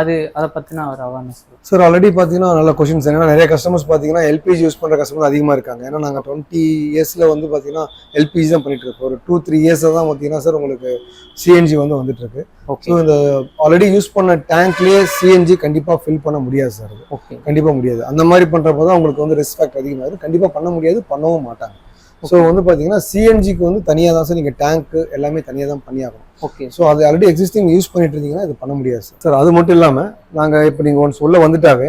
அது அதை பத்தின ஒரு அவேர்னஸ்
சார் ஆல்ரெடி பார்த்தீங்கன்னா நல்ல கொஷின்ஸ் ஏன்னா நிறைய கஸ்டமர்ஸ் பார்த்தீங்கன்னா எல்பிஜி யூஸ் பண்ணுற கஸ்டமர் அதிகமாக இருக்காங்க. ஏன்னா நாங்கள் டுவெண்ட்டி இயர்ஸில் வந்து பார்த்தீங்கன்னா எல்பிஜி தான் பண்ணிட்டு இருக்கோம். ஒரு டூ த்ரீ இயர்ஸாக தான் பார்த்தீங்கன்னா சார் உங்களுக்கு சிஎன்ஜி வந்து வந்துட்டு இருக்கு. ஸோ இந்த ஆல்ரெடி யூஸ் பண்ண டேங்க்லேயே சிஎன்ஜி கண்டிப்பாக ஃபில் பண்ண முடியாது சார்
ஓகே
கண்டிப்பாக முடியாது. அந்த மாதிரி பண்ணுறப்போ தான் உங்களுக்கு வந்து ரிஸ்க் ஃபேக்ட் அதிகமாகுது கண்டிப்பாக பண்ண முடியாது பண்ணவும் மாட்டாங்க. ஸோ வந்து பார்த்தீங்கன்னா சிஎன்ஜிக்கு வந்து தனியாக தான் சார் நீங்கள் டேங்க்கு எல்லாமே தனியாக தான் பண்ணியாகணும்
ஓகே
ஸோ அது ஆல்ரெடி எக்ஸிஸ்டிங் யூஸ் பண்ணிட்டு இருந்தீங்கன்னா இது பண்ண முடியாது சார் சார் அது மட்டும் இல்லாமல் நாங்கள் இப்போ நீங்கள் ஒன்ஸ் உள்ள வந்துட்டாவே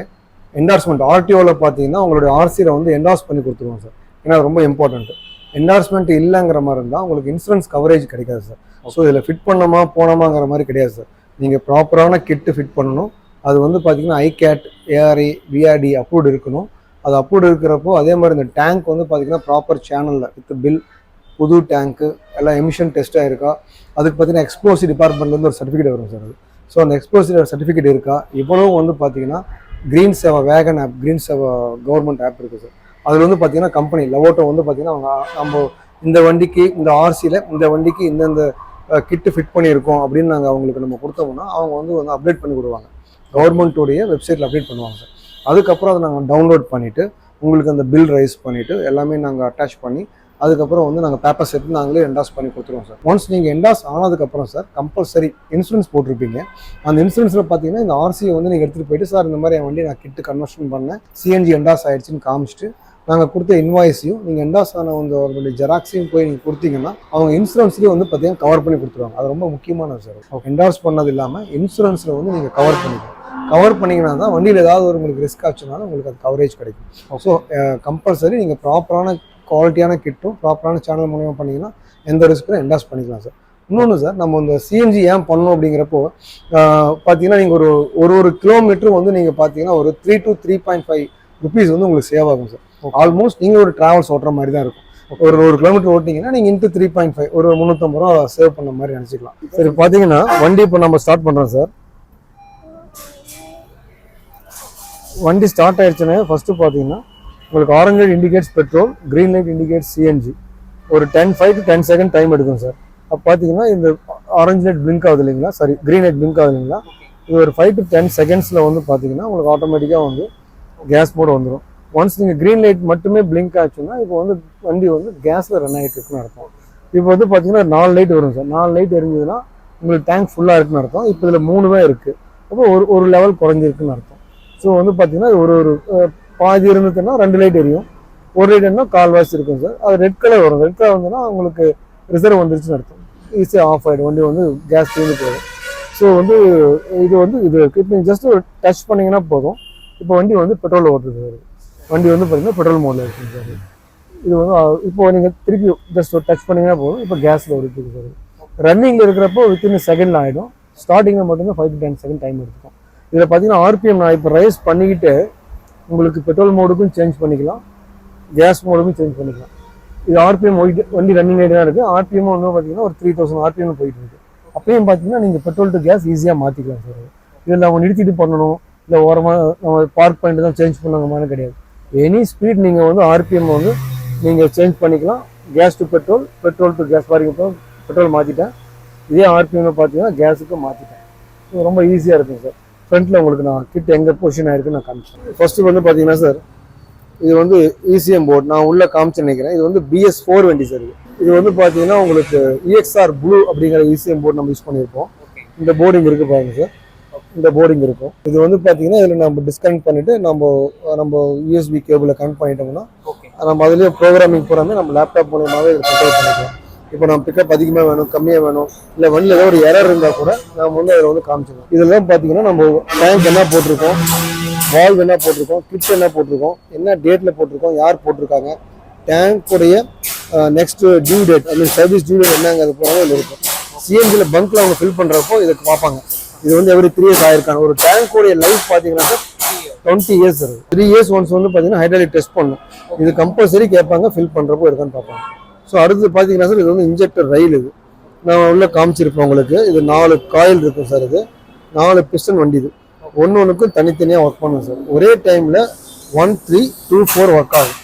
என்டார்ஸ்மெண்ட் ஆர்டிஓவில் பார்த்தீங்கன்னா உங்களுடைய ஆர்சியில் வந்து என்டார்ஸ் பண்ணி கொடுத்துருவோம் சார் ஏன்னா அது ரொம்ப இம்பார்ட்டன்ட் என்டார்ஸ்மெண்ட் இல்லைங்கிற மாதிரி இருந்தால் உங்களுக்கு இன்சூரன்ஸ் கவரேஜ் கிடைக்காது சார் ஸோ இதில் ஃபிட் பண்ணோமா போனோமாங்கிற மாதிரி கிடையாது சார் நீங்கள் ப்ராப்பரான கிட்டு ஃபிட் பண்ணணும். அது வந்து பார்த்தீங்கன்னா ஐகேட் ஏஆர்ஐ விஆர்டி அப்ரூவ்டு இருக்கணும். அது அப்ரூவ்டு இருக்கிறப்போ அதே மாதிரி இந்த டேங்க் வந்து பார்த்தீங்கன்னா ப்ராப்பர் சேனலில் வித் பில் புது டேங்க்கு எல்லாம் எமிஷன் டெஸ்ட்டாக இருக்கா அதுக்கு பார்த்தீங்கன்னா எக்ஸ்போசி டிபார்ட்மெண்ட்லேருந்து ஒரு சர்டிஃபிகேட் வரும் சார் அது. ஸோ அந்த எக்ஸ்போசி சர்டிஃபிகேட் இருக்கா? இவ்வளவும் வந்து பார்த்தீங்கன்னா க்ரீன் சேவா வேகன் app green Seva government app இருக்குது சார் அதில் வந்து பார்த்தீங்கன்னா கம்பெனி லவோட்டோ வந்து பார்த்தீங்கன்னா அவங்க நம்ம இந்த வண்டிக்கு இந்த ஆர்சியில் இந்த வண்டிக்கு இந்தந்த கிட்டு ஃபிட் பண்ணியிருக்கோம் அப்படின்னு நாங்கள் அவங்களுக்கு நம்ம கொடுத்தோம்னா அவங்க வந்து வந்து அப்டேட் பண்ணி கொடுவாங்க கவர்மெண்ட்டுடைய வெப்சைட்டில் அப்டேட் பண்ணுவாங்க சார் அதுக்கப்புறம் அதை நாங்கள் டவுன்லோட் பண்ணிவிட்டு உங்களுக்கு அந்த பில் ரைஸ் பண்ணிவிட்டு எல்லாமே நாங்கள் அட்டாச் பண்ணி அதுக்கப்புறம் வந்து நாங்கள் பேப்பர்ஸ் எடுத்து நாங்களே என்டாஸ் பண்ணி கொடுத்துருவோம் சார் ஒன்ஸ் நீங்கள் என்டாஸ் ஆனதுக்கப்புறம் சார் கம்பல்சரி இன்சூரன்ஸ் போட்டிருப்பீங்க. அந்த இன்சூரன்ஸில் பார்த்தீங்கன்னா இந்த ஆர்சியை வந்து நீங்கள் எடுத்துகிட்டு போயிட்டு சார் இந்த மாதிரி என் வண்டி நான் கிட்டு கன்வர்ஷன் பண்ணேன். சிஎன்ஜி என்டாஸ் ஆயிடுச்சுன்னு காமிச்சிட்டு நாங்கள் கொடுத்த இன்வாய்ஸையும் நீங்கள் என்டாஸ் ஆன வந்து அவர்களுடைய ஜெராக்ஸையும் போய் நீங்கள் கொடுத்தீங்கன்னா அவங்க இன்சூரன்ஸ்லேயே வந்து பார்த்தீங்கன்னா கவர் பண்ணி கொடுத்துருவாங்க. அது ரொம்ப முக்கியமானது சார் என்டாஸ் பண்ணது இல்லாமல் இன்சூரன்ஸில் வந்து நீங்கள் கவர் பண்ணிக்கணும். கவர் பண்ணிங்கன்னா தான் வண்டியில் ஏதாவது ஒரு உங்களுக்கு ரிஸ்க் ஆச்சுனாலும் உங்களுக்கு அது கவரேஜ் கிடைக்கும். ஸோ கம்பல்சரி நீங்கள் ப்ராப்பரான குவாலிட்டியான கிட்டும் ப்ராப்பரான சேனல் மூலியமாக பண்ணீங்கன்னா எந்த ரிஸ்க்கும் என்டாஸ் பண்ணிக்கலாம் சார் இன்னொன்று சார் நம்ம இந்த சிஎன்ஜி ஏன் பண்ணணும் அப்படிங்கிறப்போ பார்த்தீங்கன்னா நீங்கள் ஒரு ஒரு ஒரு கிலோமீட்டரும் வந்து நீங்கள் பார்த்தீங்கன்னா ஒரு three to three point five rupees வந்து உங்களுக்கு சேவ் ஆகும் சார் ஆல்மோஸ்ட் நீங்கள் ஒரு ட்ராவல்ஸ் ஓட்டுற மாதிரி தான் இருக்கும். ஒரு ஒரு கிலோமீட்டர் ஓட்டிங்கன்னா நீங்கள் இன்ட்டு த்ரீ பாயிண்ட் ஃபைவ் ஒரு முந்நூற்றம்பது ரூபா சேவ் பண்ண மாதிரி நினச்சிக்கலாம். சரி பார்த்தீங்கன்னா வண்டி இப்போ நம்ம ஸ்டார்ட் பண்ணுறோம் சார் வண்டி ஸ்டார்ட் ஆயிடுச்சுன்னா ஃபஸ்ட்டு பார்த்தீங்கன்னா உங்களுக்கு orange light indicates petrol green light indicates CNG ஒரு ten five to ten second time எடுக்கும் சார் அப்போ பார்த்தீங்கன்னா இந்த ஆரஞ்சு லைட் பிளிங்க் ஆகுது இல்லைங்களா? சாரி க்ரீன் லைட் பிளிங்க் ஆகுது இல்லைங்களா? இது ஒரு ஃபைவ் டு டென் செகண்ட்ஸில் வந்து பார்த்தீங்கன்னா உங்களுக்கு ஆட்டோமேட்டிக்காக வந்து கேஸ் போட வந்துடும் ஒன்ஸ் நீங்கள் க்ரீன் லைட் மட்டுமே பிளிங்க் ஆச்சுன்னா இப்போ வந்து வண்டி வந்து கேஸில் ரன் ஆகிட்டு இருக்குன்னு அர்த்தம். இப்போ வந்து பார்த்தீங்கன்னா நாலு லைட் வரும் சார் நாலு லைட் எரிஞ்சதுன்னா உங்களுக்கு டேங்க் ஃபுல்லாக இருக்குன்னு அர்த்தம். இப்போ இதில் மூணு தான் இருக்குது அப்போ ஒரு ஒரு லெவல் குறைஞ்சிருக்குன்னு அர்த்தம். ஸோ வந்து பார்த்தீங்கன்னா ஒரு ஒரு பாதி இருந்ததுன்னா ரெண்டு லைட் எரியும். ஒரு லைட் என்ன கால்வாசி இருக்கும் சார் அது ரெட் கலர் வரும். ரெட் கலர் வந்துன்னா உங்களுக்கு ரிசர்வ் வந்துருச்சுன்னு அர்த்தம். ஈஸியாக ஆஃப் ஆகிடும் வண்டி வந்து கேஸ் தீர்ந்து போயிடும். ஸோ வந்து இது வந்து இது இப்போ நீங்கள் ஜஸ்ட் ஒரு டச் பண்ணிங்கன்னா போதும். இப்போ வண்டி வந்து பெட்ரோல் ஓட்டுறது வருது வண்டி வந்து பார்த்தீங்கன்னா பெட்ரோல் மோடில் இருக்குது சார் இது வந்து இப்போ நீங்கள் திருப்பி ஜஸ்ட் ஒரு டச் பண்ணிங்கன்னா போதும். இப்போ கேஸில் ஓடிட்டு சார் ரன்னிங்கில் இருக்கிறப்போ வித்தின் செகண்டில் ஆகிடும் ஸ்டார்டிங்கில் மட்டும்தான் five to ten second time எடுத்துக்கும். இதில் பார்த்தீங்கன்னா ஆர்பிஎம் நான் இப்போ ரைஸ் பண்ணிக்கிட்டு உங்களுக்கு பெட்ரோல் மோடுக்கும் சேஞ்ச் பண்ணிக்கலாம். கேஸ் மோடுக்கும் சேஞ்ச் பண்ணிக்கலாம். இது ஆர்பிஎம் ஓடிட்டு வண்டி ரன்னிங் ஆகிட்டு தான் இருக்குது ஆர்பிஎம் வந்து பார்த்தீங்கன்னா ஒரு த்ரீ தௌசண்ட் ஆர்பிஎம் போயிட்டு இருக்கு. அப்பயும் பார்த்தீங்கன்னா நீங்கள் பெட்ரோல் டு கேஸ் ஈஸியாக மாற்றிக்கலாம் சார் இதில் அவங்க நிறுத்திட்டு பண்ணணும். இல்லை ஓரமாக நம்ம பார்க் பண்ணிட்டு தான் சேஞ்ச் பண்ணுங்க கிடையாது. எனி ஸ்பீட் நீங்கள் வந்து ஆர்பிஎம் வந்து நீங்கள் சேஞ்ச் பண்ணிக்கலாம். Gas to petrol petrol to gas பாருங்க இப்போ பெட்ரோல் மாற்றிட்டேன் இதே ஆர்பிஎம் பார்த்தீங்கன்னா கேஸுக்கு மாற்றிட்டேன் ரொம்ப ஈஸியாக இருக்கும் சார் ஃப்ரண்ட்டில் உங்களுக்கு நான் கிட் எங்கே பொசிஷன் ஆயிருக்குன்னு நான் காமிச்சேன் ஃபர்ஸ்ட் வந்து பார்த்தீங்கன்னா சார் இது வந்து இசிஎம் போர்டு நான் உள்ள காமிச்சு நினைக்கிறேன். இது வந்து பிஎஸ் ஃபோர் வண்டி சார் இது. இது வந்து பார்த்தீங்கன்னா உங்களுக்கு E இஎக்ஸ்ஆர் ப்ளூ அப்படிங்கிற இசிஎம் போர்டு நம்ம யூஸ் பண்ணியிருப்போம். இந்த போர்டிங் இருக்கு பாருங்க சார் இந்த போர்டிங் இருக்கும் இது வந்து பார்த்தீங்கன்னா இதில் நம்ம டிஸ்கனெக்ட் பண்ணிட்டு நம்ம நம்ம யூஎஸ்பி கேபிளை கனெக்ட் பண்ணிட்டோம்னா நம்ம அதுலேயே ப்ரோக்ராமிங் பூராமே நம்ம லேப்டாப் மூலியமாகவே இது கண்ட்ரோல் பண்ணிக்கலாம். இப்போ நம்ம பிக்கப் அதிகமாக வேணும் கம்மியாக வேணும் இல்லை வண்டியில் ஏதோ ஒரு எரர் இருந்தால் கூட நம்ம வந்து அதில் வந்து காமிச்சிடும் இதெல்லாம் பார்த்தீங்கன்னா நம்ம டேங்க் என்ன போட்டிருக்கோம் வால்வ் என்ன போட்டிருக்கோம் கிட் என்ன போட்டிருக்கோம் என்ன டேட்டில் போட்டிருக்கோம் யார் போட்டிருக்காங்க டேங்க்குடைய நெக்ஸ்ட் டியூ டேட் அந்த சர்வீஸ் டியூ டேட் என்னங்கிறது போகிறாங்க இதில் இருக்கும். சிஎன்ஜியில் பங்க்கில் அவங்க ஃபில் பண்ணுறப்போ இதுக்கு பார்ப்பாங்க. இது வந்து எவ்ரி த்ரீ இயர்ஸ் ஆயிருக்காங்க. ஒரு டேங்க்குடைய லைஃப் பார்த்தீங்கன்னா டுவெண்ட்டி இயர்ஸ் இருக்குது த்ரீ இயர்ஸ் ஒன்ஸ் வந்து பார்த்தீங்கன்னா ஹைட்ராலிக் டெஸ்ட் பண்ணும். இது கம்பல்சரி கேட்பாங்க ஃபில் பண்ணுறப்போ இருக்கான்னு பார்ப்பாங்க. ஸோ அடுத்து பார்த்தீங்கன்னா சார் இது வந்து இன்ஜெக்டர் ரயில் இது. நான் உள்ளே காமிச்சிருப்பேன் உங்களுக்கு. இது நாலு காயில் இருக்கும் சார் இது. நாலு பிஸ்டன் வண்டி இது. ஒன்று ஒன்றுக்கும் தனித்தனியாக ஒர்க் பண்ணும் சார் ஒரே டைமில் one three two four work ஆகும்.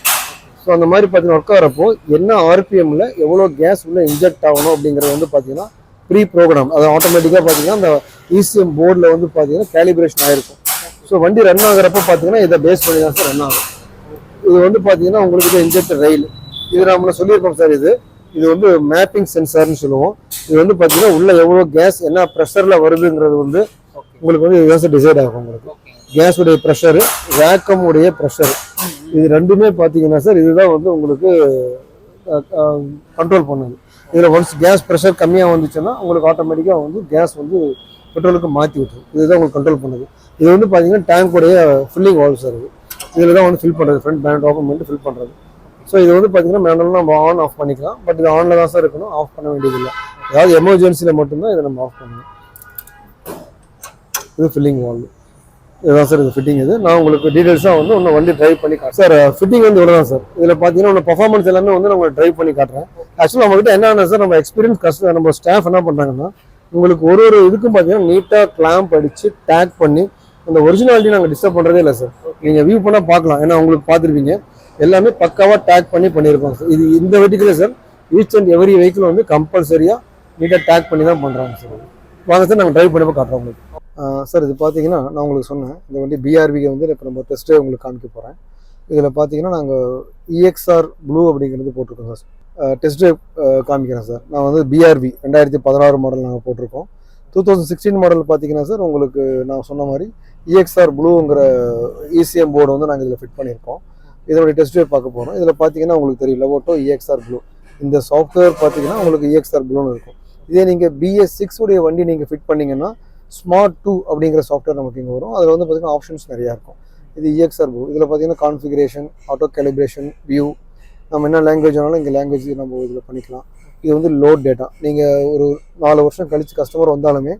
ஸோ அந்த மாதிரி பார்த்தீங்கன்னா ஒர்க் ஆகிறப்போ என்ன ஆர்பிஎம்மில் எவ்வளோ கேஸ் உள்ளே இன்ஜெக்ட் ஆகணும் அப்படிங்கிறது வந்து பார்த்தீங்கன்னா ப்ரீ ப்ரோக்ராம் அது ஆட்டோமேட்டிக்காக பார்த்தீங்கன்னா அந்த இசிஎம் போர்டில் வந்து பார்த்தீங்கன்னா கேலிப்ரேஷன் ஆகிருக்கும் ஸோ வண்டி ரன் ஆகிறப்போ பார்த்தீங்கன்னா இதை பேஸ் பண்ணி தான் சார் ரன் ஆகும். இது வந்து பார்த்தீங்கன்னா உங்களுக்கு இது இன்ஜெக்டர் ரயில் இது நம்ம சொல்லியிருக்கோம் சார் இது. இது வந்து மேப்பிங் சென்சார்னு சொல்லுவோம். இது வந்து பார்த்தீங்கன்னா உள்ள எவ்வளோ கேஸ் என்ன ப்ரெஷரில் வருதுங்கிறது வந்து உங்களுக்கு வந்து இதுதான் சார் டிசைட் ஆகும் உங்களுக்கு. கேஸ் உடைய ப்ரெஷரு வேக்கம் உடைய ப்ரெஷர் இது ரெண்டுமே பார்த்தீங்கன்னா சார் இதுதான் வந்து உங்களுக்கு கண்ட்ரோல் பண்ணுது. இதில் ஒன்ஸ் கேஸ் ப்ரெஷர் கம்மியாக வந்துச்சுன்னா உங்களுக்கு ஆட்டோமேட்டிக்காக வந்து கேஸ் வந்து பெட்ரோலுக்கு மாற்றி விட்டுரும். இதுதான் உங்களுக்கு கண்ட்ரோல் பண்ணுது. இது வந்து பார்த்தீங்கன்னா டேங்க்குடைய ஃபில்லிங் வால்வ் சார் இது. இதில் தான் வந்து ஃபில் பண்ணுறது ஃப்ரண்ட் பேண்ட் ஓப்பன் பண்ணிட்டு ஃபில் பண்ணுறது ஸோ இது வந்து பார்த்தீங்கன்னா மேனுவலாக நம்ம ஆன் ஆஃப் பண்ணிக்கலாம். பட் இது ஆனில் தான் சார் இருக்கணும். ஆஃப் பண்ண வேண்டியதில்லை. ஏதாவது எமர்ஜென்சியில் மட்டும்தான் இதை நம்ம ஆஃப் பண்ணணும். இது ஃபில்லிங் வால்வ் இதுதான் சார் இது ஃபிட்டிங் இது. நான் உங்களுக்கு டீட்டெயில்ஸாக வந்து ஒன்று வண்டி ட்ரைவ் பண்ணி காட்டுறேன். சார் ஃபிட்டிங் வந்து இவ்வளோ தான் சார் இதில் பார்த்தீங்கன்னா உள்ள பர்ஃபார்மன்ஸ் எல்லாமே வந்து நம்ம உங்களுக்கு பண்ணி காட்டுறேன். ஆக்சுவலாக நம்மகிட்ட என்னென்ன சார் நம்ம எக்ஸ்பீரியன்ஸ் கஷ்டம் நம்ம ஸ்டாஃப் என்ன பண்ணுறாங்கன்னா உங்களுக்கு ஒரு ஒரு இதுக்கும் பார்த்தீங்கன்னா நீட்டாக கிளாம்ப் அடித்து டேக் பண்ணி அந்த ஒரிஜினாலிட்டி நாங்கள் டிஸ்டர்ப் பண்ணுறதே இல்லை சார் நீங்கள் வியூ பண்ணால் பார்க்கலாம். ஏன்னா உங்களுக்கு பார்த்துருப்பீங்க. எல்லாமே பக்காவாக டேக் பண்ணி பண்ணியிருக்கோம் சார் இது இந்த வெட்டிக்கல sir each and every vehicle வந்து கம்பல்சரியாக நீட்டாக டேக் பண்ணி தான் பண்ணுறாங்க சார் வாங்க சார் நாங்கள் ட்ரைவ் பண்ணி காட்டுறோம் உங்களுக்கு. சார் இது பார்த்தீங்கன்னா நான் உங்களுக்கு சொன்னேன். இந்த வண்டி பிஆர்பிக்கு வந்து இப்போ நம்ம டெஸ்ட்டே உங்களுக்கு காமிக்க போகிறேன் இதில் பார்த்தீங்கன்னா நாங்கள் இஎக்ஸ்ஆர் ப்ளூ அப்படிங்கிறது போட்டிருக்கோம் சார் டெஸ்ட் ட்ரைவ் காமிக்கிறேன் சார் நான் வந்து பிஆர்வி ரெண்டாயிரத்தி பதினாறு மாடல் நாங்கள் போட்டிருக்கோம். டூ தௌசண்ட் சிக்ஸ்டீன் மாடல் பார்த்தீங்கன்னா சார் உங்களுக்கு நான் சொன்ன மாதிரி இஎக்ஸ்ஆர் ப்ளூங்கிற இசிஎம் போர்டு வந்து நாங்கள் இதில் ஃபிட் பண்ணியிருக்கோம். இதனுடைய டெஸ்ட் பார்க்க போகிறோம் இதில் பார்த்தீங்கன்னா உங்களுக்கு தெரியும் லெவோட்டோ இஎக்ஸ்ஆர் ப்ளூ இந்த சாஃப்ட்வேர் பார்த்தீங்கன்னா உங்களுக்கு இஎக்ஸ்ஆர் ப்ளூன்னு இருக்கும். இதே நீங்கள் பிஎஸ் சிக்ஸ் உடைய வண்டி நீங்கள் ஃபிட் பண்ணிங்கன்னா ஸ்மார்ட் டூ அப்படிங்கிற சாஃப்ட்வேர் நமக்கு இங்கே வரும். அதில் வந்து பார்த்தீங்கன்னா ஆப்ஷன்ஸ் நிறையா இருக்கும். இது இஎக்ஸ்ஆர் ப்ளூ இதில் பார்த்தீங்கன்னா கான்ஃபிகரேஷன் ஆட்டோ கேலிப்ரேஷன் வியூ நம்ம என்ன லாங்குவேஜ் ஆனாலும் இங்கே லாங்குவேஜ் நம்ம இதில் பண்ணிக்கலாம். இது வந்து லோட் டேட்டா நீங்கள் ஒரு நாலு வருஷம் கழித்து கஸ்டமர் வந்தாலுமே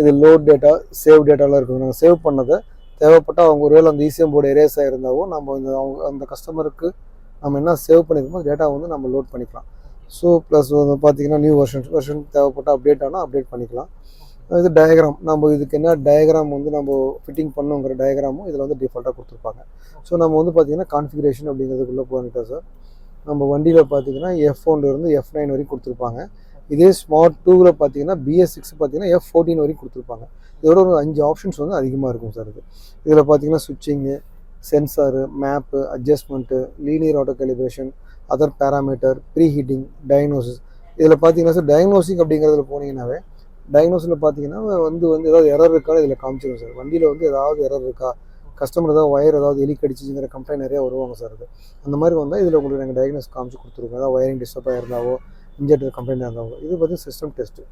இது லோட் டேட்டா சேவ் டேட்டாலாம் இருக்குது நாங்கள் சேவ் பண்ணதை தேவைப்பட்டால் அவங்க ஒருவேளை அந்த இசிஎம் போர்டு எரேஸ் ஆகிருந்தாவோ நம்ம இந்த அவங்க அந்த கஸ்டமருக்கு நம்ம என்ன சேவ் பண்ணியிருக்கோமோ டேட்டா வந்து நம்ம லோட் பண்ணிக்கலாம். ஸோ ப்ளஸ் வந்து பார்த்தீங்கன்னா நியூ வெர்ஷன் வெர்ஷன் தேவைப்பட்டால் அப்டேட் ஆனால் அப்டேட் பண்ணிக்கலாம். இது டயக்ராம் நம்ம இதுக்கு என்ன டயக்ராம் வந்து நம்ம ஃபிட்டிங் பண்ணுங்கிற டயக்ராமும் இதில் வந்து டிஃபால்ட்டாக கொடுத்துருப்பாங்க. ஸோ நம்ம வந்து பார்த்தீங்கன்னா கான்ஃபிகரேஷன் அப்படிங்கிறதுக்குள்ளே போனிட்டோம் சார் நம்ம வண்டியில் பார்த்தீங்கன்னா எஃப் இருந்து எஃப் நைன் வரைக்கும் கொடுத்துருப்பாங்க. இதே ஸ்மார்ட் டூவில் பார்த்தீங்கன்னா பிஎஸ் சிக்ஸ் பார்த்தீங்கன்னா எஃப் ஃபோர்டீன் வரைக்கும் கொடுத்துருப்பாங்க. இதோட ஒரு அஞ்சு ஆப்ஷன்ஸ் வந்து அதிகமாக இருக்கும் சார் இது. இதில் பார்த்தீங்கன்னா switching sensor map adjustment linear auto calibration other parameter pre heating diagnosis இதில் பார்த்தீங்கன்னா சார் டயக்னோசிங் அப்படிங்கிறதுல போனீங்கன்னாவே டயக்னோஸில் பார்த்தீங்கன்னா வந்து வந்து ஏதாவது எரர் இருக்கான்னு இதில் காமிச்சிடும் சார் வண்டியில் வந்து ஏதாவது எரர் இருக்கா? கஸ்டமர் ஏதாவது ஒயர் ஏதாவது எலி கடிச்சிங்கிற கம்ப்ளைண்ட் நிறைய வருவாங்க சார் அது அந்த மாதிரி வந்தால் இதில் உங்களுக்கு நாங்கள் டயக்னோஸ் காமிச்சு கொடுத்துருக்கோம் ஏதாவது ஒயரிங் டிஸ்டர்பாக இருந்தாவோ இன்ஜெக்டர் கம்ப்ளைண்ட் இருந்தாவோ இது பற்றி சிஸ்டம் டெஸ்ட்டு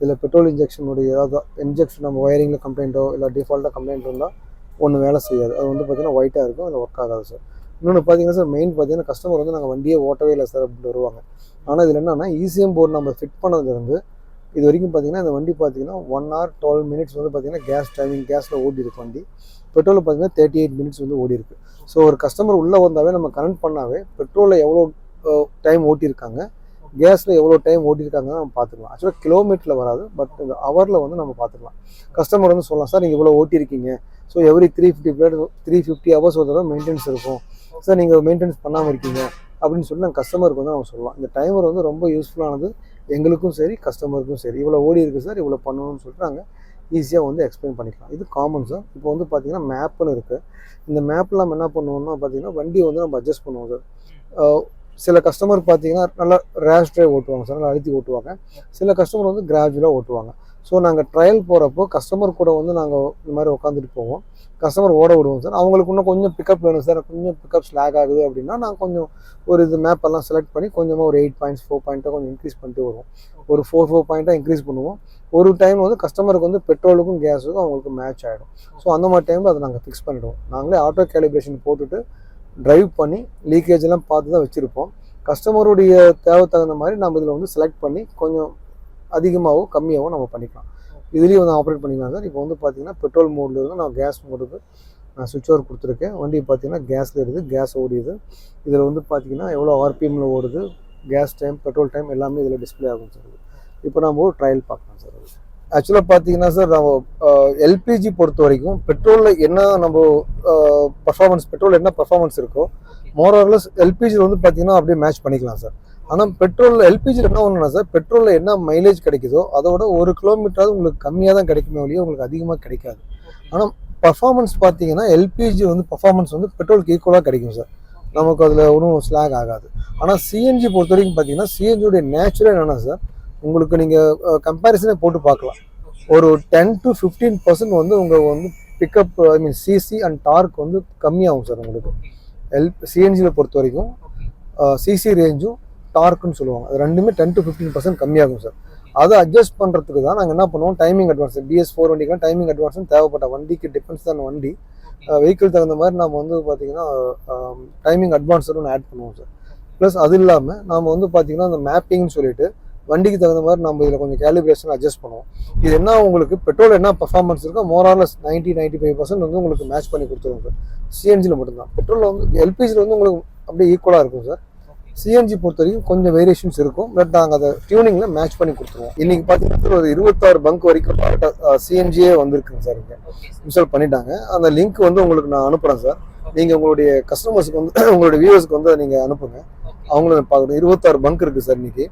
இதில் பெட்ரோல் இன்ஜெக்ஷனுடைய ஏதாவது இன்ஜெக்ஷன் நம்ம ஒயரிங்கில் கம்ப்ளைண்ட்டோ இல்லை டிஃபால்ட்டாக கம்ப்ளைண்ட் இருந்தால் ஒன்றும் வேலை செய்யாது. அது வந்து பார்த்தீங்கன்னா ஒயிட்டாக இருக்கும் அதில் ஒர்க் ஆகாது சார் இன்னொன்று பார்த்தீங்கன்னா சார் மெயின் பார்த்தீங்கன்னா கஸ்டமர் வந்து நாங்கள் வண்டியே ஓட்டவே இல்லை சார் அப்படின்ட்டு வருவாங்க. ஆனால் இதில் என்னென்னா இசிஎம் போர்டு நம்ம ஃபிட் பண்ணதுலேருந்து இது வரைக்கும் பார்த்தீங்கன்னா இந்த வண்டி பார்த்தீங்கன்னா ஒன் ஹவர் டுவெல் மினிட்ஸ் வந்து பார்த்தீங்கன்னா கேஸ் டைமிங் கேஸில் ஓடி இருக்கு வண்டி. பெட்ரோலில் பார்த்தீங்கன்னா தேர்ட்டி எயிட் மினிட்ஸ் வந்து ஓடி இருக்குது ஸோ ஒரு கஸ்டமர் உள்ளே வந்தாவே நம்ம கனெக்ட் பண்ணாவே பெட்ரோலில் எவ்வளோ டைம் ஓட்டியிருக்காங்க கேஸில் எவ்வளோ டைம் ஓட்டியிருக்காங்கன்னு நம்ம பார்த்துக்கலாம். ஆக்சுவலாக கிலோமீட்டரில் வராது பட் இந்த ஹவரில் வந்து நம்ம பார்த்துக்கலாம். கஸ்டமர் வந்து சொல்லலாம் சார் நீங்கள் இவ்வளோ ஓட்டியிருக்கீங்க. So every three fifty plate three fifty hours ஒரு தடவை மெயின்டெனன்ஸ் இருக்கும். சார் நீங்கள் மெயின்டெனன்ஸ் பண்ணாமல் இருக்கீங்க. அப்படின்னு சொல்லி நாங்கள் கஸ்டமருக்கு வந்து நம்ம சொல்லலாம். இந்த டைமர் வந்து ரொம்ப யூஸ்ஃபுல்லானது எங்களுக்கும் சரி கஸ்டமருக்கும் சரி. இவ்வளோ ஓடி இருக்குது சார் இவ்வளோ பண்ணணும்னு சொல்லிட்டு நாங்கள் ஈஸியாக வந்து எக்ஸ்பிளைன் பண்ணிக்கலாம். இது காமன் சார் இப்போ வந்து பார்த்தீங்கன்னா மேப்புன்னு இருக்குது இந்த மேப்பில் நம்ம என்ன பண்ணுவோம்னா பார்த்தீங்கன்னா வண்டியை வந்து நம்ம அட்ஜஸ்ட் பண்ணுவோம் சார் சில கஸ்டமர் பார்த்தீங்கன்னா நல்லா ரேஷ் ட்ரைவ் ஓட்டுவாங்க சார் நல்லா அழுத்தி ஓட்டுவாங்க. சில கஸ்டமர் வந்து கிராஜுவலாக ஓட்டுவாங்க. ஸோ நாங்கள் ட்ரையல் போகிறப்போ கஸ்டமர் கூட வந்து நாங்கள் இந்த மாதிரி உட்காந்துட்டு போவோம். கஸ்டமர் ஓட விடுவோம் சார் அவங்களுக்கு இன்னும் கொஞ்சம் பிக்கப் வேணும் சார் கொஞ்சம் பிக்கப் ஸ்லாக் ஆகுது அப்படின்னா நாங்கள் கொஞ்சம் ஒரு இது மேப் எல்லாம் செலக்ட் பண்ணி கொஞ்சமாக ஒரு எயிட் பாயிண்ட்ஸ் ஃபோர் பாயிண்ட்டாக கொஞ்சம் இன்க்ரீஸ் பண்ணிட்டு வருவோம். ஒரு ஃபோர் ஃபோர் பாயிண்ட்டாக இன்க்ரீஸ் பண்ணுவோம். ஒரு டைம் வந்து கஸ்டமருக்கு வந்து பெட்ரோலுக்கும் கேஸுக்கும் அவங்களுக்கு மேட்ச் ஆகிடும் ஸோ அந்த மாதிரி டைமில் அதை நாங்கள் ஃபிக்ஸ் பண்ணிவிடுவோம் நாங்களே ஆட்டோ கேலிப்ரேஷன் போட்டுட்டு டிரைவ் பண்ணி லீக்கேஜ் எல்லாம் பார்த்து தான் வச்சுருப்போம். கஸ்டமருடைய தேவை தகுந்த மாதிரி நம்ம இதில் வந்து செலக்ட் பண்ணி கொஞ்சம் அதிகமாகவோ கம்மியாகவோ நம்ம பண்ணிக்கலாம். இதுலேயும் வந்து ஆப்ரேட் பண்ணிக்கலாம் சார். இப்போ வந்து பார்த்தீங்கன்னா பெட்ரோல் மோடில் இருந்து நான் கேஸ் மோடுக்கு நான் சுவிட்ச் ஓவர் கொடுத்துருக்கேன். வண்டி பார்த்தீங்கன்னா கேஸில் இருக்குது கேஸ் ஓடியது இதில் வந்து பார்த்தீங்கன்னா எவ்வளோ ஆர்பிஎம்மில் ஓடுது கேஸ் டைம் பெட்ரோல் டைம் எல்லாமே இதில் டிஸ்ப்ளே ஆகும் சார். இப்போ நம்ம ஒரு ட்ரையல் பார்க்கலாம் சார். அது ஆக்சுவலாக பார்த்தீங்கன்னா சார் நம்ம எல்பிஜி பொறுத்த வரைக்கும் பெட்ரோலில் என்ன நம்ம பர்ஃபார்மன்ஸ் பெட்ரோல் என்ன பர்ஃபார்மன்ஸ் இருக்கோ மோரர்லெஸ் எல்பிஜி வந்து பார்த்தீங்கன்னா அப்படியே மேட்ச் பண்ணிக்கலாம் சார் ஆனால் பெட்ரோலில் எல்பிஜியில் என்ன ஒன்றுனா சார் பெட்ரோலில் என்ன மைலேஜ் கிடைக்குதோ அதோட ஒரு கிலோமீட்டராவது உங்களுக்கு கம்மியாக தான் கிடைக்குமே ஒழிய உங்களுக்கு அதிகமாக கிடைக்காது. ஆனால் பர்ஃபார்மன்ஸ் பார்த்தீங்கன்னா எல்பிஜி வந்து பர்ஃபார்மன்ஸ் வந்து பெட்ரோலுக்கு ஈக்குவலாக கிடைக்கும் சார் நமக்கு அதில் ஒன்றும் ஸ்லாக் ஆகாது. ஆனால் சிஎன்ஜி பொறுத்த வரைக்கும் பார்த்தீங்கன்னா சிஎன்ஜியோடைய நேச்சுரல் என்னென்னா சார் உங்களுக்கு நீங்கள் கம்பேரிசனே போட்டு பார்க்கலாம். ஒரு டென் டு ஃபிஃப்டீன் பர்சன்ட் வந்து உங்கள் வந்து pickup I mean CC and torque வந்து கம்மியாகும் சார் உங்களுக்கு. எல் சிஎன்ஜியில் பொறுத்த வரைக்கும் சிசி ரேஞ்சும் டார்க்குன்னு சொல்லுவாங்க. அது ரெண்டுமே டென் டு ஃபிஃப்டீன் பர்சன்ட் கம்மியாகும் சார் அதை அட்ஜஸ்ட் பண்ணுறதுக்கு தான் நாங்கள் என்ன பண்ணுவோம்? டைமிங் அட்வான்ஸ் பிஎஸ் ஃபோர் வண்டிக்கெலாம் டைமிங் அட்வான்ஸ் தேவைப்பட்ட வண்டிக்கு டிஃபென்ஸ் தான் வண்டி வெஹிக்கிள் தகுந்த மாதிரி நம்ம வந்து பார்த்தீங்கன்னா டைமிங் அட்வான்ஸர் ஒன்று ஆட் பண்ணுவோம் சார் ப்ளஸ் அது இல்லாமல் நாம் வந்து பார்த்திங்கன்னா அந்த மேப்பிங்னு சொல்லிட்டு வண்டிக்கு தகுந்த மாதிரி நம்ம இதில் கொஞ்சம் கேலிப்ரேஷன் அட்ஜஸ்ட் பண்ணுவோம். இது என்ன உங்களுக்கு பெட்ரோல் என்ன பர்ஃபார்மன்ஸ் இருக்கோ மோராலஸ் நைன்ட்டி நைன்ட்டி ஃபைவ் பர்சன்ட் வந்து உங்களுக்கு மேட்ச் பண்ணி கொடுத்துருவோம் சார் சிஎன்ஜியில் மட்டும்தான். பெட்ரோலில் வந்து எல்பிஜியில் வந்து உங்களுக்கு அப்படியே ஈக்குவலாக இருக்கும் சார் சிஎன்ஜி பொறுத்த வரைக்கும் கொஞ்சம் வேரியேஷன்ஸ் இருக்கும். பட் நாங்கள் அதை டியூனிங்கில் மேட்ச் பண்ணி கொடுத்துருவோம். இன்னைக்கு பார்த்தீங்கன்னா ஒரு இருபத்தாறு பங்க் வரைக்கும் சிஎன்ஜியே வந்திருக்குங்க சார் இங்கே. இன்ஸ்டால் பண்ணிட்டாங்க. அந்த லிங்க் வந்து உங்களுக்கு நான் அனுப்புகிறேன் சார் நீங்கள் உங்களுடைய கஸ்டமர்ஸ்க்கு வந்து உங்களுடைய வியூவர்ஸ்க்கு வந்து அதை நீங்கள் அனுப்புங்க. அவங்களும் பார்க்கணும். இருபத்தாறு பங்க் இருக்குது சார் இன்னைக்கு.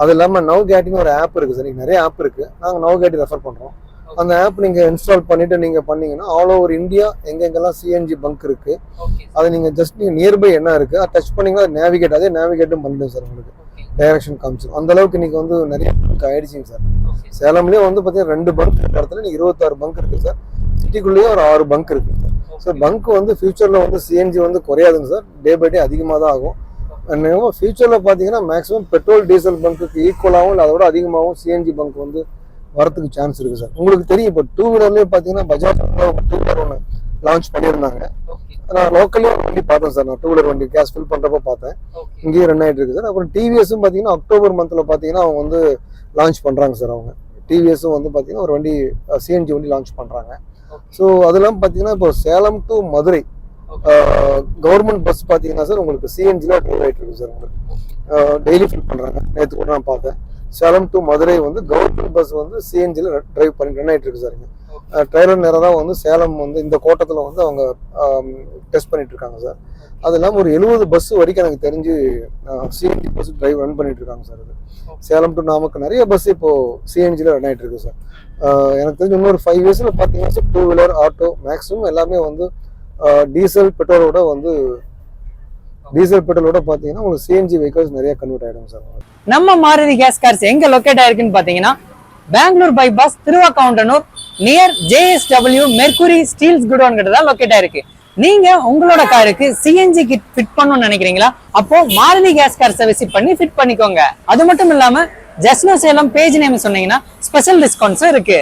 அது இல்லாமல் நவ் கேட்டின்னு ஒரு ஆப் இருக்குது சார் இன்னைக்கு நிறைய ஆப் இருக்குது நாங்கள் நவ் கேட்டி ரெஃபர் பண்ணுறோம் அந்த ஆப் நீங்கள் இன்ஸ்டால் பண்ணிவிட்டு நீங்கள் பண்ணீங்கன்னா ஆல் ஓவர் இந்தியா எங்கெங்கெல்லாம் சிஎன்ஜி பங்க் இருக்குது அதை நீங்கள் ஜஸ்ட் நீங்கள் நியர்பை என்ன இருக்குது அதை டச் பண்ணிங்கன்னா அது நேவிகேட் அதே நேவிகேட்டும் பண்ணிடும் சார் உங்களுக்கு. டைரக்ஷன் காமிச்சிடும் அந்த அளவுக்கு இன்னைக்கு வந்து நிறைய பங்க் ஆயிடுச்சுங்க சார் சேலம்லேயே வந்து பார்த்தீங்கன்னா ரெண்டு பங்க் இடத்துல இன்னைக்கு இருபத்தாறு பங்க் இருக்குது சார் சிட்டிக்குள்ளேயே ஒரு ஆறு பங்க் இருக்குது ஸோ பங்க் வந்து ஃபியூச்சரில் வந்து சிஎன்ஜி வந்து குறையாதுங்க சார் டே பை டே அதிகமாக தான் ஆகும். இன்னும் ஃபியூச்சரில் பார்த்தீங்கன்னா மேக்ஸிமம் பெட்ரோல் டீசல் பங்க்குக்கு ஈக்குவலாகவும் இல்லை அதோட அதிகமாகவும் சிஎன்ஜி பங்க் வந்து வரதுக்கு சான்ஸ் இருக்குது சார் உங்களுக்கு தெரியும் இப்போ டூ வீலர்லேயே பார்த்தீங்கன்னா பஜாஜ் டூ வீலர் ஒன்று லான்ச் பண்ணியிருந்தாங்க நான் லோக்கல்லே வண்டி பார்த்தேன் சார் நான் டூ வீலர் வண்டி கேஸ் ஃபில் பண்ணுறப்ப பார்த்தேன். இங்கேயும் ரன் ஆகிட்டு இருக்கு சார் அப்புறம் டிவிஎஸும் பார்த்தீங்கன்னா அக்டோபர் மந்தில் பார்த்தீங்கன்னா அவங்க வந்து லான்ச் பண்ணுறாங்க சார் அவங்க. டிவிஎஸும் வந்து பார்த்தீங்கன்னா ஒரு வண்டி சிஎன்ஜி வண்டி லான்ச் பண்ணுறாங்க ஸோ அதெல்லாம் பார்த்தீங்கன்னா இப்போ Salem to Madurai government bus பார்த்தீங்கன்னா சார் உங்களுக்கு சிஎன்ஜியில் ட்ரைவ் ஆகிட்டு இருக்கு சார் உங்களுக்கு. டெய்லி ஃபில் பண்ணுறாங்க நேற்று கூட நான் பார்த்தேன். சேலம் டு மதுரை வந்து கவர்மெண்ட் பஸ் வந்து சிஎன்ஜியில் டிரைவ் பண்ணி ரன் ஆகிட்டு இருக்கு சார் ட்ரைலர் நேரம் தான் வந்து சேலம் வந்து இந்த கோட்டத்தில் வந்து அவங்க டெஸ்ட் பண்ணிட்டு இருக்காங்க சார். அது இல்லாமல் ஒரு எழுபது பஸ் வரைக்கும் எனக்கு தெரிஞ்சு சிஎன்ஜி பஸ் டிரைவ் ரன் பண்ணிட்டு இருக்காங்க சார் அது. சேலம் டு நாமக்கு நிறைய பஸ் இப்போ சிஎன்ஜியில் ரன் ஆகிட்டு இருக்கு சார். எனக்கு தெரிஞ்சு இன்னொரு ஃபைவ் இயர்ஸில் பார்த்தீங்கன்னா sir two wheeler auto maximum எல்லாமே வந்து டீசல் பெட்ரோலோட வந்து டீசல் பெட்ரோலோட பார்த்தீங்கன்னா உங்களுக்கு சிஎன்ஜி வெஹிக்கல்ஸ் நிறைய கன்வெர்ட் ஆகிடும் சார்.
நம்ம மாருதி கேஸ் கார்ஸ் எங்க லொக்கேட் ஆயிருக்குன்னு பாத்தீங்கன்னா Bangalore bypass Thiruvakkavundanur near JSW Mercury Steels godown கிட்ட தான் லொக்கேட் ஆயிருக்கு. நீங்க உங்களோட காருக்கு சிஎன்ஜி கிட் ஃபிட் பண்ணணும்னு நினைக்கிறீங்களா? அப்போ மாருதி கேஸ் கார்ஸை விசிட் பண்ணி ஃபிட் பண்ணிக்கோங்க. அது மட்டும் இல்லாம ஜஸ்னோ சேலம் பேஜ் நேம் சொன்னீங்கன்னா ஸ்பெஷல் டிஸ்கவுண்ட்ஸும் இருக்கு.